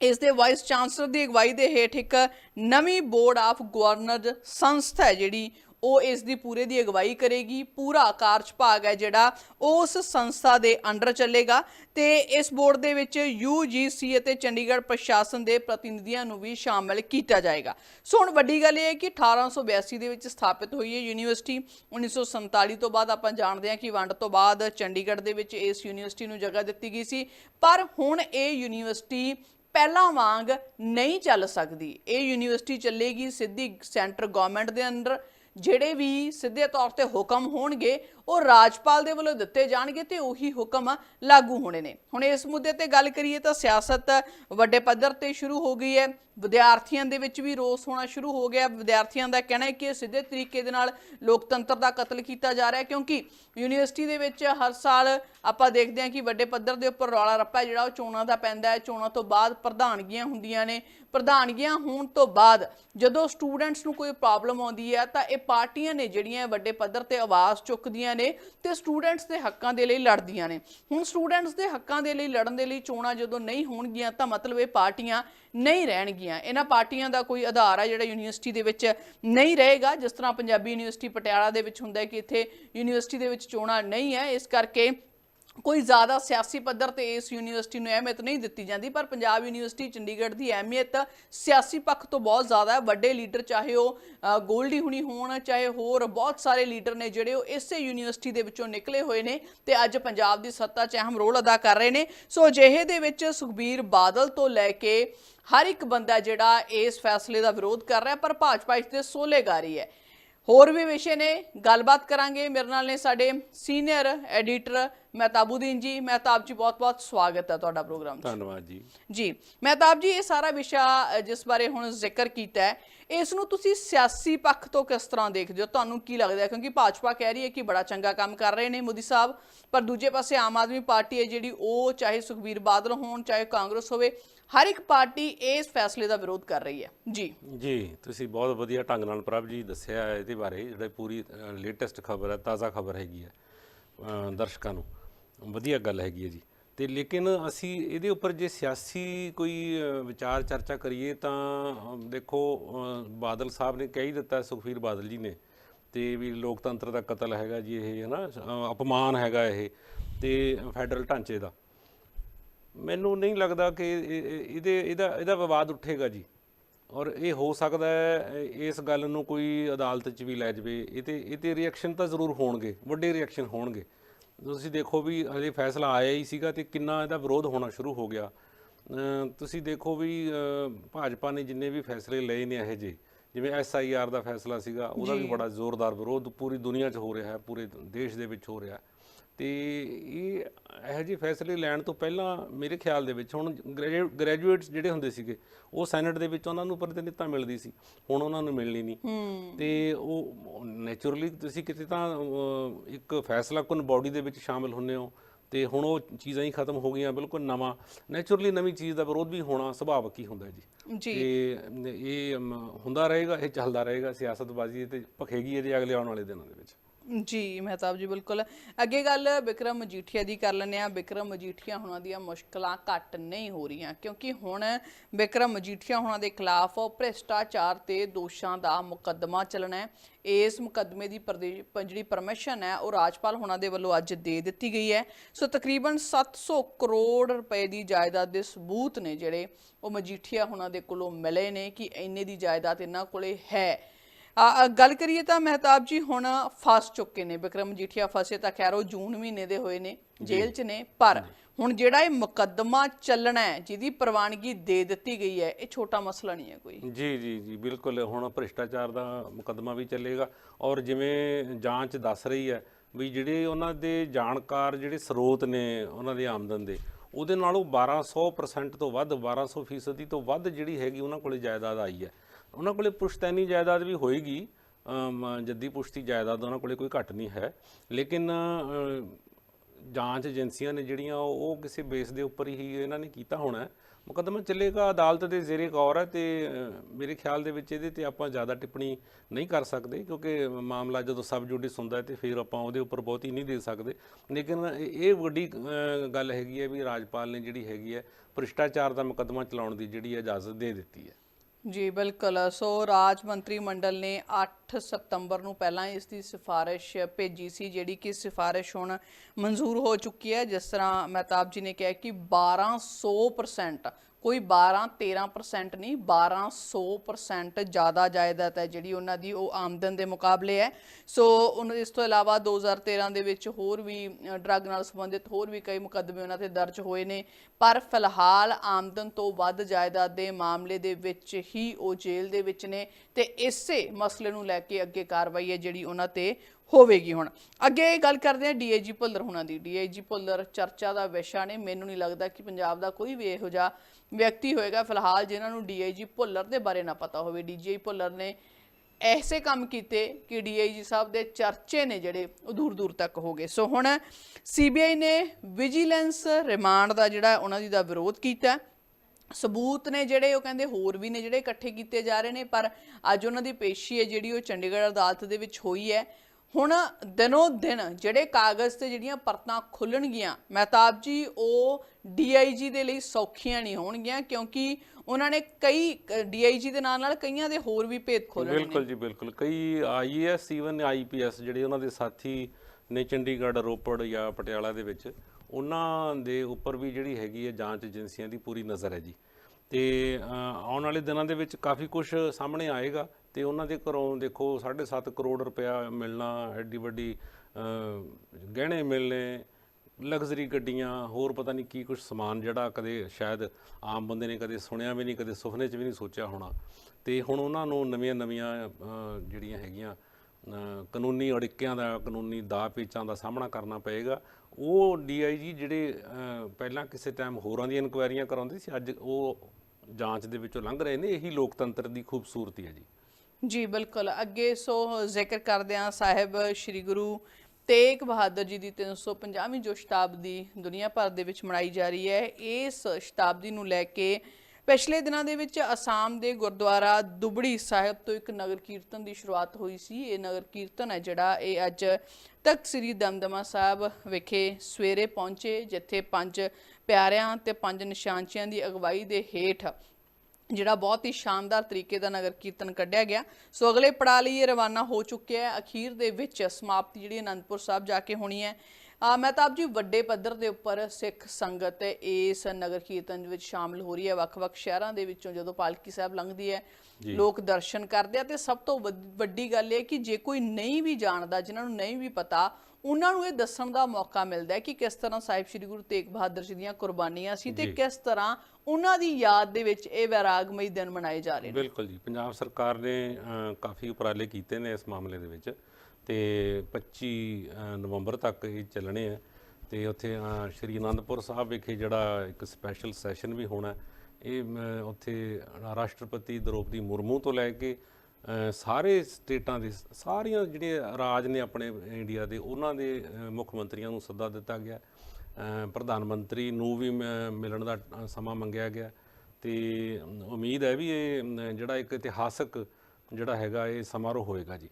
ਇਸ ਦੇ ਵਾਈਸ ਚਾਂਸਲਰ ਦੀ ਅਗਵਾਈ ਦੇ ਹੇਠ ਇੱਕ ਨਵੀਂ ਬੋਰਡ ਆਫ ਗਵਰਨਰ ਸੰਸਥਾ ਹੈ ਜਿਹੜੀ ਉਹ ਇਸ ਦੀ ਪੂਰੇ ਦੀ ਅਗਵਾਈ ਕਰੇਗੀ, ਪੂਰਾ ਕਾਰਜਭਾਗ ਹੈ ਜਿਹੜਾ ਉਸ ਸੰਸਥਾ ਦੇ ਅੰਡਰ ਚੱਲੇਗਾ ਤੇ ਇਸ ਬੋਰਡ ਦੇ ਵਿੱਚ UGC ਅਤੇ ਚੰਡੀਗੜ੍ਹ ਪ੍ਰਸ਼ਾਸਨ ਦੇ ਪ੍ਰਤੀਨਿਧੀਆਂ ਨੂੰ ਵੀ ਸ਼ਾਮਲ ਕੀਤਾ ਜਾਏਗਾ। ਸੋ ਹੁਣ ਵੱਡੀ ਗੱਲ ਇਹ ਹੈ ਕਿ 1882 ਦੇ ਵਿੱਚ ਸਥਾਪਿਤ ਹੋਈ ਹੈ ਯੂਨੀਵਰਸਿਟੀ। 1947 ਤੋਂ ਬਾਅਦ ਆਪਾਂ ਜਾਣਦੇ ਹਾਂ ਕਿ ਵੰਡ ਤੋਂ ਬਾਅਦ ਚੰਡੀਗੜ੍ਹ ਦੇ ਵਿੱਚ ਇਸ ਯੂਨੀਵਰਸਿਟੀ ਨੂੰ ਜਗ੍ਹਾ ਦਿੱਤੀ ਗਈ ਸੀ। ਪਰ ਹੁਣ ਇਹ ਯੂਨੀਵਰਸਿਟੀ ਪਹਿਲਾਂ ਵਾਂਗ ਨਹੀਂ ਚੱਲ ਸਕਦੀ। ਇਹ ਯੂਨੀਵਰਸਿਟੀ ਚੱਲੇਗੀ ਸਿੱਧੀ ਸੈਂਟਰ ਗਵਰਨਮੈਂਟ ਦੇ ਅੰਡਰ ਜਿਹੜੇ ਵੀ ਸਿੱਧੇ ਤੌਰ ਤੇ ਹੁਕਮ ਹੋਣਗੇ ਉਹ ਰਾਜਪਾਲ ਦੇ ਵੱਲੋਂ ਦਿੱਤੇ ਜਾਣਗੇ ਤੇ ਉਹੀ ਹੁਕਮ ਲਾਗੂ ਹੋਣੇ ਨੇ। ਹੁਣ ਇਸ ਮੁੱਦੇ ਤੇ ਗੱਲ ਕਰੀਏ ਤਾਂ ਸਿਆਸਤ ਵੱਡੇ ਪੱਧਰ ਤੇ ਸ਼ੁਰੂ ਹੋ ਗਈ ਹੈ। ਵਿਦਿਆਰਥੀਆਂ ਦੇ ਵਿੱਚ ਵੀ ਰੋਸ ਹੋਣਾ ਸ਼ੁਰੂ ਹੋ ਗਿਆ। ਵਿਦਿਆਰਥੀਆਂ ਦਾ ਕਹਿਣਾ ਹੈ ਕਿ ਇਹ ਸਿੱਧੇ ਤਰੀਕੇ ਦੇ ਨਾਲ ਲੋਕਤੰਤਰ ਦਾ ਕਤਲ ਕੀਤਾ ਜਾ ਰਿਹਾ ਹੈ ਕਿਉਂਕਿ ਯੂਨੀਵਰਸਿਟੀ ਦੇ ਵਿੱਚ ਹਰ ਸਾਲ ਆਪਾਂ ਦੇਖਦੇ ਹਾਂ ਕਿ ਵੱਡੇ ਪੱਧਰ ਦੇ ਉੱਪਰ ਰੌਲਾ ਰੱਪਾ ਜਿਹੜਾ ਉਹ ਚੋਣਾਂ ਦਾ ਪੈਂਦਾ ਹੈ। ਚੋਣਾਂ ਤੋਂ ਬਾਅਦ ਪ੍ਰਧਾਨਗੀਆਂ ਹੁੰਦੀਆਂ ਨੇ। ਪ੍ਰਧਾਨਗੀਆਂ ਹੋਣ ਤੋਂ ਬਾਅਦ ਜਦੋਂ ਸਟੂਡੈਂਟਸ ਨੂੰ ਕੋਈ ਪ੍ਰੋਬਲਮ ਆਉਂਦੀ ਹੈ ਤਾਂ ਇਹ ਪਾਰਟੀਆਂ ਨੇ ਜਿਹੜੀਆਂ ਵੱਡੇ ਪੱਧਰ ਤੇ ਆਵਾਜ਼ ਚੁੱਕਦੀਆਂ ਨੇ ਤੇ ਸਟੂਡੈਂਟਸ ਦੇ ਹੱਕਾਂ ਦੇ ਲਈ ਲੜਦੀਆਂ ਨੇ। ਹੁਣ ਸਟੂਡੈਂਟਸ ਦੇ ਹੱਕਾਂ ਦੇ ਲਈ ਲੜਨ ਦੇ ਲਈ ਚੋਣਾਂ ਜਦੋਂ ਨਹੀਂ ਹੋਣਗੀਆਂ ਤਾਂ ਮਤਲਬ ਇਹ ਪਾਰਟੀਆਂ ਨਹੀਂ ਰਹਿਣਗੀਆਂ। ਇਹਨਾਂ ਪਾਰਟੀਆਂ ਦਾ ਕੋਈ ਆਧਾਰ ਆ ਜਿਹੜਾ ਯੂਨੀਵਰਸਿਟੀ ਦੇ ਵਿੱਚ ਨਹੀਂ ਰਹੇਗਾ। ਜਿਸ ਤਰ੍ਹਾਂ ਪੰਜਾਬੀ ਯੂਨੀਵਰਸਿਟੀ ਪਟਿਆਲਾ ਦੇ ਵਿੱਚ ਹੁੰਦਾ ਕਿ ਇੱਥੇ ਯੂਨੀਵਰਸਿਟੀ ਦੇ ਵਿੱਚ ਚੋਣਾਂ ਨਹੀਂ ਹੈ। ਇਸ ਕਰਕੇ ਕੋਈ ਜ਼ਿਆਦਾ ਸਿਆਸੀ ਪੱਧਰ ਤੇ ਇਸ ਯੂਨੀਵਰਸਿਟੀ ਨੂੰ ਅਹਿਮੀਅਤ ਨਹੀਂ ਦਿੱਤੀ ਜਾਂਦੀ, ਪਰ ਪੰਜਾਬ ਯੂਨੀਵਰਸਿਟੀ ਚੰਡੀਗੜ੍ਹ ਦੀ ਅਹਿਮੀਅਤ ਸਿਆਸੀ ਪੱਖ ਤੋਂ ਬਹੁਤ ਜ਼ਿਆਦਾ ਹੈ। ਵੱਡੇ ਲੀਡਰ ਚਾਹੇ ਉਹ ਗੋਲਡੀ ਹੁਣੀ ਹੋਣ, ਚਾਹੇ ਹੋਰ ਬਹੁਤ ਸਾਰੇ ਲੀਡਰ ਨੇ ਜਿਹੜੇ ਉਹ ਇਸੇ ਯੂਨੀਵਰਸਿਟੀ ਦੇ ਵਿੱਚੋਂ ਨਿਕਲੇ ਹੋਏ ਨੇ ਤੇ ਅੱਜ ਪੰਜਾਬ ਦੀ ਸੱਤਾ 'ਚ ਅਹਿਮ ਰੋਲ ਅਦਾ ਕਰ ਰਹੇ ਨੇ। ਸੋ ਅਜਿਹੇ ਦੇ ਵਿੱਚ ਸੁਖਬੀਰ ਬਾਦਲ ਤੋਂ ਲੈ ਕੇ ਹਰ ਇੱਕ ਬੰਦਾ ਜਿਹੜਾ ਇਸ ਫੈਸਲੇ ਦਾ ਵਿਰੋਧ ਕਰ ਰਿਹਾ, ਪਰ ਭਾਜਪਾ ਇਸ ਤੇ ਸੋਲੇ ਹੈ। ਹੋਰ ਵੀ ਵਿਸ਼ੇ ਨੇ ਗੱਲਬਾਤ ਕਰਾਂਗੇ। ਮੇਰੇ ਨਾਲ ਨੇ ਸਾਡੇ ਸੀਨੀਅਰ ਐਡੀਟਰ ਮਹਿਤਾਬੁਦੀਨ ਜੀ। ਮਹਿਤਾਬ ਜੀ ਬਹੁਤ-ਬਹੁਤ ਸਵਾਗਤ ਹੈ ਤੁਹਾਡਾ ਪ੍ਰੋਗਰਾਮ 'ਚ। ਧੰਨਵਾਦ ਜੀ। ਜੀ ਮਹਿਤਾਬ ਜੀ ਇਹ ਸਾਰਾ ਵਿਸ਼ਾ ਜਿਸ ਬਾਰੇ ਹੁਣ ਜ਼ਿਕਰ ਕੀਤਾ ਹੈ ਇਸ ਨੂੰ ਤੁਸੀਂ ਸਿਆਸੀ ਪੱਖ ਤੋਂ ਕਿਸ ਤਰ੍ਹਾਂ ਦੇਖਦੇ ਹੋ? ਤੁਹਾਨੂੰ ਕੀ ਲੱਗਦਾ ਕਿਉਂਕਿ ਭਾਜਪਾ ਕਹਿ ਰਹੀ ਹੈ ਕਿ ਬੜਾ ਚੰਗਾ ਕੰਮ ਕਰ ਰਹੇ ਨੇ ਮੋਦੀ ਸਾਹਿਬ ਪਰ ਦੂਜੇ ਪਾਸੇ ਆਮ ਆਦਮੀ ਪਾਰਟੀ ਹੈ ਜਿਹੜੀ ਉਹ ਚਾਹੇ ਸੁਖਬੀਰ ਬਾਦਲ ਹੋਣ ਚਾਹੇ ਕਾਂਗਰਸ ਹੋਵੇ ਹਰ ਇੱਕ ਪਾਰਟੀ ਇਸ ਫੈਸਲੇ ਦਾ ਵਿਰੋਧ ਕਰ ਰਹੀ ਹੈ। ਜੀ। ਜੀ ਤੁਸੀਂ ਬਹੁਤ ਵਧੀਆ ਢੰਗ ਨਾਲ ਪ੍ਰਭ ਜੀ ਦੱਸਿਆ ਇਹਦੇ ਬਾਰੇ ਜਿਹੜਾ ਪੂਰੀ ਲੇਟੈਸਟ ਖਬਰ ਹੈ ਤਾਜ਼ਾ ਖਬਰ ਹੈਗੀ ਹੈ ਦਰਸ਼ਕਾਂ ਨੂੰ। ਵਧੀਆ ਗੱਲ ਹੈਗੀ ਹੈ ਜੀ। ਤੇ ਲੇਕਿਨ ਅਸੀਂ ਇਹਦੇ ਉੱਪਰ ਜੇ ਸਿਆਸੀ ਕੋਈ ਵਿਚਾਰ ਚਰਚਾ ਕਰੀਏ ਤਾਂ ਦੇਖੋ ਬਾਦਲ ਸਾਹਿਬ ਨੇ ਕਹਿ ਹੀ ਦਿੱਤਾ ਹੈ, ਸੁਖਬੀਰ ਬਾਦਲ ਜੀ ਨੇ ਤੇ ਵੀ ਲੋਕਤੰਤਰ ਦਾ ਕਤਲ ਹੈਗਾ ਜੀ ਇਹ ਹੈ ਨਾ ਅਪਮਾਨ ਹੈਗਾ ਇਹ ਤੇ ਫੈਡਰਲ ਢਾਂਚੇ ਦਾ। ਮੈਨੂੰ ਨਹੀਂ ਲੱਗਦਾ ਕਿ ਇਹ- ਇਹ- ਇਹਦੇ ਇਹਦਾ ਇਹਦਾ ਵਿਵਾਦ ਉੱਠੇਗਾ ਜੀ। ਔਰ ਇਹ ਹੋ ਸਕਦਾ ਹੈ ਇਸ ਗੱਲ ਨੂੰ ਕੋਈ ਅਦਾਲਤ 'ਚ ਵੀ ਲੈ ਜਾਵੇ। ਇਹ ਤੇ ਇਹ ਤੇ ਰਿਐਕਸ਼ਨ ਤਾਂ ਜ਼ਰੂਰ ਹੋਣਗੇ ਵੱਡੇ ਰਿਐਕਸ਼ਨ ਹੋਣਗੇ। ਤੁਸੀਂ ਦੇਖੋ ਵੀ ਹਲੇ ਫੈਸਲਾ ਆਇਆ ਹੀ ਸੀਗਾ ਤੇ ਕਿੰਨਾ ਇਹਦਾ ਵਿਰੋਧ ਹੋਣਾ ਸ਼ੁਰੂ ਹੋ ਗਿਆ। ਤੁਸੀਂ ਦੇਖੋ ਵੀ ਭਾਜਪਾ ਨੇ ਜਿੰਨੇ ਵੀ ਫੈਸਲੇ ਲਏ ਨੇ ਇਹ ਜੇ ਜਿਵੇਂ ਐਸਆਈਆਰ ਦਾ ਫੈਸਲਾ ਸੀਗਾ ਉਹਦਾ ਵੀ ਬੜਾ ਜ਼ੋਰਦਾਰ ਵਿਰੋਧ ਪੂਰੀ ਦੁਨੀਆ 'ਚ ਹੋ ਰਿਹਾ ਹੈ ਪੂਰੇ ਦੇਸ਼ ਦੇ ਵਿੱਚ ਹੋ ਰਿਹਾ ਹੈ। ਤੇ ਇਹ ਇਹੋ ਜਿਹੇ ਫੈਸਲੇ ਲੈਣ ਤੋਂ ਪਹਿਲਾਂ ਮੇਰੇ ਖਿਆਲ ਦੇ ਵਿੱਚ ਹੁਣ ਗ੍ਰੈਜੂਏਟਸ ਜਿਹੜੇ ਹੁੰਦੇ ਸੀਗੇ ਉਹ ਸੈਨੇਟ ਦੇ ਵਿੱਚ ਉਹਨਾਂ ਨੂੰ ਪ੍ਰਤੀਨਿਧਤਾ ਮਿਲਦੀ ਸੀ ਹੁਣ ਉਹਨਾਂ ਨੂੰ ਮਿਲਣੀ ਨਹੀਂ। ਤੇ ਉਹ ਨੇਚਰਲੀ ਤੁਸੀਂ ਕਿਤੇ ਤਾਂ ਇੱਕ ਫੈਸਲਾ ਕੁਨ ਬਾਡੀ ਦੇ ਵਿੱਚ ਸ਼ਾਮਿਲ ਹੁੰਦੇ ਹੋ ਤੇ ਹੁਣ ਉਹ ਚੀਜ਼ਾਂ ਹੀ ਖਤਮ ਹੋ ਗਈਆਂ ਬਿਲਕੁਲ ਨਵਾਂ ਨੇਚਰਲੀ ਨਵੀਂ ਚੀਜ਼ ਦਾ ਵਿਰੋਧ ਵੀ ਹੋਣਾ ਸੁਭਾਵਿਕ ਹੀ ਹੁੰਦਾ ਜੀ। ਤੇ ਇਹ ਹੁੰਦਾ ਰਹੇਗਾ ਇਹ ਚੱਲਦਾ ਰਹੇਗਾ ਸਿਆਸਤਬਾਜ਼ੀ ਤੇ ਭਖੇਗੀ ਇਹਦੇ ਅਗਲੇ ਆਉਣ ਵਾਲੇ ਦਿਨਾਂ ਦੇ ਵਿੱਚ। ਜੀ, ਮਹਿਤਾਬ ਜੀ, ਬਿਲਕੁਲ। ਅੱਗੇ ਗੱਲ ਬਿਕਰਮ ਮਜੀਠੀਆ ਦੀ ਕਰ ਲੈਂਦੇ ਆ ਬਿਕਰਮ ਮਜੀਠੀਆ ਹੁਣਾਂ ਦੀਆਂ ਮੁਸ਼ਕਲਾਂ ਘੱਟ ਨਹੀਂ ਹੋ ਰਹੀਆਂ, ਕਿਉਂਕਿ ਹੁਣ ਬਿਕਰਮ ਮਜੀਠੀਆ ਹੁਣਾਂ ਦੇ ਖਿਲਾਫ ਭ੍ਰਿਸ਼ਟਾਚਾਰ ਤੇ ਦੋਸ਼ਾਂ ਦਾ ਮੁਕੱਦਮਾ ਚੱਲਣਾ ਹੈ। ਇਸ ਮੁਕੱਦਮੇ ਦੀ ਪ੍ਰਦੇ- ਜਿਹੜੀ ਪਰਮਿਸ਼ਨ ਹੈ। ਉਹ ਰਾਜਪਾਲ ਹੁਣਾਂ ਦੇ ਵੱਲੋਂ ਅੱਜ ਦੇ ਦਿੱਤੀ ਗਈ ਹੈ। ਸੋ ਤਕਰੀਬਨ 700 ਕਰੋੜ ਰੁਪਏ ਦੀ ਜਾਇਦਾਦ ਦੇ ਸਬੂਤ ਨੇ ਜਿਹੜੇ ਉਹ ਮਜੀਠੀਆ ਹੁਣਾਂ ਦੇ ਕੋਲੋਂ ਮਿਲੇ ਨੇ ਕਿ ਇੰਨੇ ਦੀ ਜਾਇਦਾਦ ਇਹਨਾਂ ਕੋਲੇ ਹੈ। ਗੱਲ ਕਰੀਏ ਤਾਂ ਮਹਿਤਾਬ ਜੀ ਹੁਣ ਫਸ ਚੁੱਕੇ ਨੇ ਵਿਕਰਮ ਜੀਠੀਆ ਫਸੇ ਤਾਂ ਖੈਰ ਉਹ ਜੂਨ ਮਹੀਨੇ ਦੇ ਹੋਏ ਨੇ ਜੇਲ੍ਹ 'ਚ ਨੇ ਪਰ ਹੁਣ ਜਿਹੜਾ ਇਹ ਮੁਕੱਦਮਾ ਚੱਲਣਾ ਹੈ ਜਿਹਦੀ ਪ੍ਰਵਾਨਗੀ ਦੇ ਦਿੱਤੀ ਗਈ ਹੈ ਇਹ ਛੋਟਾ ਮਸਲਾ ਨਹੀਂ ਹੈ ਕੋਈ। ਜੀ ਜੀ ਜੀ ਬਿਲਕੁਲ ਹੁਣ ਭ੍ਰਿਸ਼ਟਾਚਾਰ ਦਾ ਮੁਕੱਦਮਾ ਵੀ ਚੱਲੇਗਾ ਔਰ ਜਿਵੇਂ ਜਾਂਚ ਦੱਸ ਰਹੀ ਹੈ ਵੀ ਜਿਹੜੇ ਉਹਨਾਂ ਦੇ ਜਾਣਕਾਰ ਜਿਹੜੇ ਸਰੋਤ ਨੇ ਉਹਨਾਂ ਦੀ ਆਮਦਨ ਦੇ ਉਹਦੇ ਨਾਲੋਂ 1200% ਤੋਂ ਵੱਧ 1200 ਫੀਸਦੀ ਤੋਂ ਵੱਧ ਜਿਹੜੀ ਹੈਗੀ ਉਹਨਾਂ ਕੋਲੇ ਜਾਇਦਾਦ ਆਈ ਹੈ। ਉਹਨਾਂ ਕੋਲੇ ਪੁਸ਼ਤੈਨੀ ਜਾਇਦਾਦ ਵੀ ਹੋਏਗੀ ਜੱਦੀ ਪੁਸ਼ਤੀ ਜਾਇਦਾਦ ਉਹਨਾਂ ਕੋਲੇ ਕੋਈ ਘੱਟ ਨਹੀਂ ਹੈ। ਲੇਕਿਨ ਜਾਂਚ ਏਜੰਸੀਆਂ ਨੇ ਜਿਹੜੀਆਂ ਉਹ ਕਿਸੇ ਬੇਸ ਦੇ ਉੱਪਰ ਹੀ ਇਹਨਾਂ ਨੇ ਕੀਤਾ ਹੋਣਾ ਮੁਕੱਦਮਾ ਚੱਲੇਗਾ, ਅਦਾਲਤ ਦੇ ਜ਼ੇਰੇ ਗੌਰ ਹੈ ਤੇ ਮੇਰੇ ਖਿਆਲ ਦੇ ਵਿੱਚ ਇਹਦੇ ਤੇ ਆਪਾਂ ਜ਼ਿਆਦਾ ਟਿੱਪਣੀ ਨਹੀਂ ਕਰ ਸਕਦੇ ਕਿਉਂਕਿ ਮਾਮਲਾ ਜਦੋਂ ਸਬ ਜੁਡਿਸ ਹੁੰਦਾ ਹੈ ਤੇ ਫਿਰ ਆਪਾਂ ਉਹਦੇ ਉੱਪਰ ਬਹੁਤੀ ਨਹੀਂ ਦੇ ਸਕਦੇ। ਲੇਕਿਨ ਇਹ ਵੱਡੀ ਗੱਲ ਹੈਗੀ ਹੈ ਵੀ ਰਾਜਪਾਲ ਨੇ ਜਿਹੜੀ ਹੈਗੀ ਹੈ, ਭ੍ਰਿਸ਼ਟਾਚਾਰ ਦਾ ਮੁਕੱਦਮਾ ਚਲਾਉਣ ਦੀ ਜਿਹੜੀ ਇਜਾਜ਼ਤ ਦੇ ਦਿੱਤੀ ਹੈ। ਜੀ, ਬਿਲਕੁਲ। ਸੋ ਰਾਜ ਮੰਤਰੀ ਮੰਡਲ ਨੇ 8 ਸਤੰਬਰ ਨੂੰ ਪਹਿਲਾਂ ਇਸ ਦੀ ਸਿਫਾਰਿਸ਼ ਭੇਜੀ ਸੀ, ਜਿਹੜੀ ਕਿ ਸਿਫਾਰਿਸ਼ ਹੁਣ ਮਨਜ਼ੂਰ ਹੋ ਚੁੱਕੀ ਹੈ। ਜਿਸ ਤਰ੍ਹਾਂ ਮਹਿਤਾਬ ਜੀ ਨੇ ਕਿਹਾ ਕਿ 1200% ਕੋਈ 12 13% ਨਹੀਂ 1200% ਜ਼ਿਆਦਾ ਜਾਇਦਾਦ ਹੈ ਜਿਹੜੀ ਉਹਨਾਂ ਦੀ ਉਹ ਆਮਦਨ ਦੇ ਮੁਕਾਬਲੇ ਹੈ। ਸੋ ਉਹਨਾਂ ਇਸ ਤੋਂ ਇਲਾਵਾ 2013 ਦੇ ਵਿੱਚ ਹੋਰ ਵੀ ਡਰੱਗ ਨਾਲ ਸੰਬੰਧਿਤ ਹੋਰ ਵੀ ਕਈ ਮੁਕੱਦਮੇ ਉਹਨਾਂ ਤੇ ਦਰਜ ਹੋਏ ਨੇ। ਪਰ ਫਿਲਹਾਲ ਆਮਦਨ ਤੋਂ ਵੱਧ ਜਾਇਦਾਦ ਦੇ ਮਾਮਲੇ ਦੇ ਵਿੱਚ ਹੀ ਉਹ ਜੇਲ੍ਹ ਦੇ ਵਿੱਚ ਨੇ ਤੇ ਇਸੇ ਮਸਲੇ ਨੂੰ ਲੈ ਕੇ ਅੱਗੇ ਕਾਰਵਾਈ ਹੈ ਜਿਹੜੀ ਉਹਨਾਂ ਤੇ ਹੋਵੇਗੀ ਹੁਣ। ਅੱਗੇ ਗੱਲ ਕਰਦੇ ਹਾਂ ਡੀਆਈਜੀ ਭੁੱਲਰ ਹੁਣਾਂ ਦੀ। ਡੀਆਈਜੀ ਭੁੱਲਰ ਚਰਚਾ ਦਾ ਵਿਸ਼ਾ ਨੇ। ਮੈਨੂੰ ਨਹੀਂ ਲੱਗਦਾ ਕਿ ਪੰਜਾਬ ਦਾ ਕੋਈ ਵੀ ਇਹੋ ਜਿਹਾ ਵਿਅਕਤੀ ਹੋਏਗਾ। ਫਿਲਹਾਲ ਜਿਨ੍ਹਾਂ ਨੂੰ ਡੀਆਈਜੀ ਭੁੱਲਰ ਦੇ ਬਾਰੇ ਨਾ ਪਤਾ ਹੋਵੇ। ਡੀਜੀਆਈ ਭੁੱਲਰ ਨੇ ਐਸੇ ਕੰਮ ਕੀਤੇ ਕਿ ਡੀਆਈਜੀ ਸਾਹਿਬ ਦੇ ਚਰਚੇ ਨੇ ਜਿਹੜੇ ਉਹ ਦੂਰ ਦੂਰ ਤੱਕ ਹੋ ਗਏ। ਸੋ ਹੁਣ ਸੀਬੀਆਈ ਨੇ ਵਿਜੀਲੈਂਸ ਰਿਮਾਂਡ ਦਾ ਜਿਹੜਾ ਉਹਨਾਂ ਦੀ ਦਾ ਵਿਰੋਧ ਕੀਤਾ। ਸਬੂਤ ਨੇ ਜਿਹੜੇ ਉਹ ਕਹਿੰਦੇ ਹੋਰ ਵੀ ਨੇ ਜਿਹੜੇ ਇਕੱਠੇ ਕੀਤੇ ਜਾ ਰਹੇ ਨੇ। ਪਰ ਅੱਜ ਉਹਨਾਂ ਦੀ ਪੇਸ਼ੀ ਹੈ ਜਿਹੜੀ ਉਹ ਚੰਡੀਗੜ੍ਹ ਅਦਾਲਤ ਦੇ ਵਿੱਚ ਹੋਈ ਹੈ। ਹੁਣ ਦਿਨੋ ਦਿਨ ਜਿਹੜੇ ਕਾਗਜ਼ ਤੇ ਜਿਹੜੀਆਂ ਪਰਤਾਂ ਖੁੱਲਣਗੀਆਂ, ਮਹਿਤਾਬ ਜੀ, ਉਹ ਡੀਆਈਜੀ ਦੇ ਲਈ ਸੌਖੀਆਂ ਨਹੀਂ ਹੋਣਗੀਆਂ ਕਿਉਂਕਿ ਉਹਨਾਂ ਨੇ ਕਈ ਡੀਆਈਜੀ ਦੇ ਨਾਲ ਨਾਲ ਕਈਆਂ ਦੇ ਹੋਰ ਵੀ ਭੇਦ ਖੋਲਣੇ ਬਿਲਕੁਲ ਜੀ, ਬਿਲਕੁਲ। ਕਈ ਆਈਏਐਸ ਈਵਨ ਆਈਪੀਐਸ ਜਿਹੜੇ ਉਹਨਾਂ ਦੇ ਸਾਥੀ ਨੇ ਚੰਡੀਗੜ੍ਹ, ਰੋਪੜ ਜਾਂ ਪਟਿਆਲਾ ਦੇ ਵਿੱਚ, ਉਹਨਾਂ ਦੇ ਉੱਪਰ ਵੀ ਜਿਹੜੀ ਹੈਗੀ ਹੈ ਜਾਂਚ ਏਜੰਸੀਆਂ ਦੀ ਪੂਰੀ ਨਜ਼ਰ ਹੈ ਜੀ। ਤੇ ਆਉਣ ਵਾਲੇ ਦਿਨਾਂ ਦੇ ਵਿੱਚ ਕਾਫੀ ਕੁਝ ਸਾਹਮਣੇ ਆਏਗਾ। ਤੇ ਉਹਨਾਂ ਦੇ ਘਰੋਂ ਦੇਖੋ 7.5 ਕਰੋੜ ਰੁਪਇਆ ਮਿਲਣਾ, ਐਡੀ ਵੱਡੀ ਗਹਿਣੇ ਮਿਲਨੇ ਲਗਜ਼ਰੀ ਗੱਡੀਆਂ, ਹੋਰ ਪਤਾ ਨਹੀਂ ਕੀ ਕੁਝ ਸਮਾਨ ਜਿਹੜਾ ਕਦੇ ਸ਼ਾਇਦ ਆਮ ਬੰਦੇ ਨੇ ਕਦੇ ਸੁਣਿਆ ਵੀ ਨਹੀਂ, ਕਦੇ ਸੁਪਨੇ 'ਚ ਵੀ ਨਹੀਂ ਸੋਚਿਆ ਹੋਣਾ। ਤੇ ਹੁਣ ਉਹਨਾਂ ਨੂੰ ਨਵੀਆਂ ਨਵੀਆਂ ਜਿਹੜੀਆਂ ਹੈਗੀਆਂ ਕਾਨੂੰਨੀ ਅੜਿੱਕਿਆਂ ਦਾ, ਕਾਨੂੰਨੀ ਦਾਅ ਪੇਚਾਂ ਦਾ ਸਾਹਮਣਾ ਕਰਨਾ ਪਏਗਾ। ਉਹ ਡੀਆਈਜੀ ਜਿਹੜੇ ਪਹਿਲਾਂ ਕਿਸੇ ਟਾਈਮ ਹੋਰਾਂ ਦੀਆਂ ਇਨਕੁਆਇਰੀਆਂ ਕਰਾਉਂਦੇ ਸੀ, ਅੱਜ ਉਹ ਜਾਂਚ ਦੇ ਵਿੱਚੋਂ ਲੰਘ ਰਹੇ ਨੇ। ਇਹੀ ਲੋਕਤੰਤਰ ਦੀ ਖੂਬਸੂਰਤੀ ਹੈ ਜੀ। ਜੀ, ਬਿਲਕੁਲ। ਅੱਗੇ ਸੋ ਜ਼ਿਕਰ ਕਰਦੇ ਹਾਂ ਸਾਹਿਬ ਸ੍ਰੀ ਗੁਰੂ ਤੇਗ ਬਹਾਦਰ ਜੀ ਦੀ 350ਵੀਂ ਜੋ ਸ਼ਤਾਬਦੀ ਦੁਨੀਆ ਭਰ ਦੇ ਵਿੱਚ ਮਨਾਈ ਜਾ ਰਹੀ ਹੈ, ਇਸ ਸ਼ਤਾਬਦੀ ਨੂੰ ਲੈ ਕੇ ਪਿਛਲੇ ਦਿਨਾਂ ਦੇ ਵਿੱਚ ਅਸਾਮ ਦੇ ਗੁਰਦੁਆਰਾ ਦੁਬੜੀ ਸਾਹਿਬ ਤੋਂ ਇੱਕ ਨਗਰ ਕੀਰਤਨ ਦੀ ਸ਼ੁਰੂਆਤ ਹੋਈ ਸੀ। ਇਹ ਨਗਰ ਕੀਰਤਨ ਹੈ ਜਿਹੜਾ ਇਹ ਅੱਜ ਤਖਤ ਸ੍ਰੀ ਦਮਦਮਾ ਸਾਹਿਬ ਵਿਖੇ ਸਵੇਰੇ ਪਹੁੰਚੇ, ਜਿੱਥੇ ਪੰਜ ਪਿਆਰਿਆਂ ਤੇ ਪੰਜ ਨਿਸ਼ਾਨਚੀਆਂ ਦੀ ਅਗਵਾਈ ਦੇ ਹੇਠ ਜਿਹੜਾ ਬਹੁਤ ਹੀ ਸ਼ਾਨਦਾਰ ਤਰੀਕੇ ਦਾ ਨਗਰ ਕੀਰਤਨ ਕੱਢਿਆ ਗਿਆ। ਸੋ ਅਗਲੇ ਪੜਾਅ ਲਈ ਇਹ ਰਵਾਨਾ ਹੋ ਚੁੱਕਿਆ ਹੈ। ਅਖੀਰ ਦੇ ਵਿੱਚ ਸਮਾਪਤੀ ਜਿਹੜੀ ਅਨੰਦਪੁਰ ਸਾਹਿਬ ਜਾ ਕੇ ਹੋਣੀ ਹੈ। ਆ ਮਹਿਤਾਬ ਜੀ ਵੱਡੇ ਪੱਧਰ ਦੇ ਉੱਪਰ ਸਿੱਖ ਸੰਗਤ ਇਸ ਨਗਰ ਕੀਰਤਨ ਵਿੱਚ ਸ਼ਾਮਲ ਹੋ ਰਹੀ ਹੈ। ਵੱਖ-ਵੱਖ ਸ਼ਹਿਰਾਂ ਦੇ ਵਿੱਚੋਂ ਜਦੋਂ ਪਾਲਕੀ ਸਾਹਿਬ ਲੰਘਦੀ ਹੈ ਲੋਕ ਦਰਸ਼ਨ ਕਰਦੇ ਆ ਤੇ ਸਭ ਤੋਂ ਵੱਡ- ਗੱਲ ਇਹ ਕਿ ਜੇ ਕੋਈ ਨਹੀਂ ਵੀ ਜਾਣਦਾ ਜਿਨ੍ਹਾਂ ਨੂੰ ਨਹੀਂ ਵੀ ਪਤਾ ਉਹਨਾਂ ਨੂੰ ਇਹ ਦੱਸਣ ਦਾ ਮੌਕਾ ਮਿਲਦਾ ਹੈ ਕਿ ਕਿਸ ਤਰ੍ਹਾਂ ਸਾਹਿਬ ਸ੍ਰੀ ਗੁਰੂ ਤੇਗ ਬਹਾਦਰ ਜੀ ਦੀਆਂ ਕੁਰਬਾਨੀਆਂ ਸੀ ਤੇ ਕਿਸ ਤਰ੍ਹਾਂ ਉਹਨਾਂ ਦੀ ਯਾਦ ਦੇ ਵਿੱਚ ਇਹ ਵੈਰਾਗਮਈ ਦਿਨ ਮਨਾਏ ਜਾ ਰਹੇ ਨੇ। ਬਿਲਕੁਲ ਜੀ। ਪੰਜਾਬ ਸਰਕਾਰ ਨੇ ਕਾਫੀ ਉਪਰਾਲੇ ਕੀਤੇ ਨੇ ਇਸ ਮਾਮਲੇ ਦੇ ਵਿੱਚ ਤੇ 25 ਅ, ਨਵੰਬਰ ਤੱਕ ਇਹ ਚੱਲਣੇ ਆ ਤੇ ਉੱਥੇ ਸ਼੍ਰੀ ਅਨੰਦਪੁਰ ਸਾਹਿਬ ਵਿਖੇ ਜਿਹੜਾ ਇੱਕ ਸਪੈਸ਼ਲ ਸੈਸ਼ਨ ਵੀ ਹੋਣਾ ਇਹ ਉੱਥੇ ਰਾਸ਼ਟਰਪਤੀ ਦ੍ਰੋਪਦੀ ਮੁਰਮੂ ਤੋਂ ਲੈ ਕੇ ਸਾਰੇ ਸਟੇਟਾਂ ਦੇ ਸਾਰੀਆਂ ਜਿਹੜੇ ਰਾਜ ਨੇ ਆਪਣੇ ਇੰਡੀਆ ਦੇ, ਉਹਨਾਂ ਦੇ ਮੁੱਖ ਮੰਤਰੀਆਂ ਨੂੰ ਸੱਦਾ ਦਿੱਤਾ ਗਿਆ। ਪ੍ਰਧਾਨ ਮੰਤਰੀ ਨੂੰ ਵੀ ਮਿਲਣ ਦਾ ਸਮਾਂ ਮੰਗਿਆ ਗਿਆ। ਤੇ ਉਮੀਦ ਹੈ ਵੀ ਇਹ, ਜਿਹੜਾ ਇੱਕ ਇਤਿਹਾਸਕ ਜਿਹੜਾ ਹੈਗਾ, ਇਹ ਸਮਾਰੋਹ ਹੋਏਗਾ ਜੀ।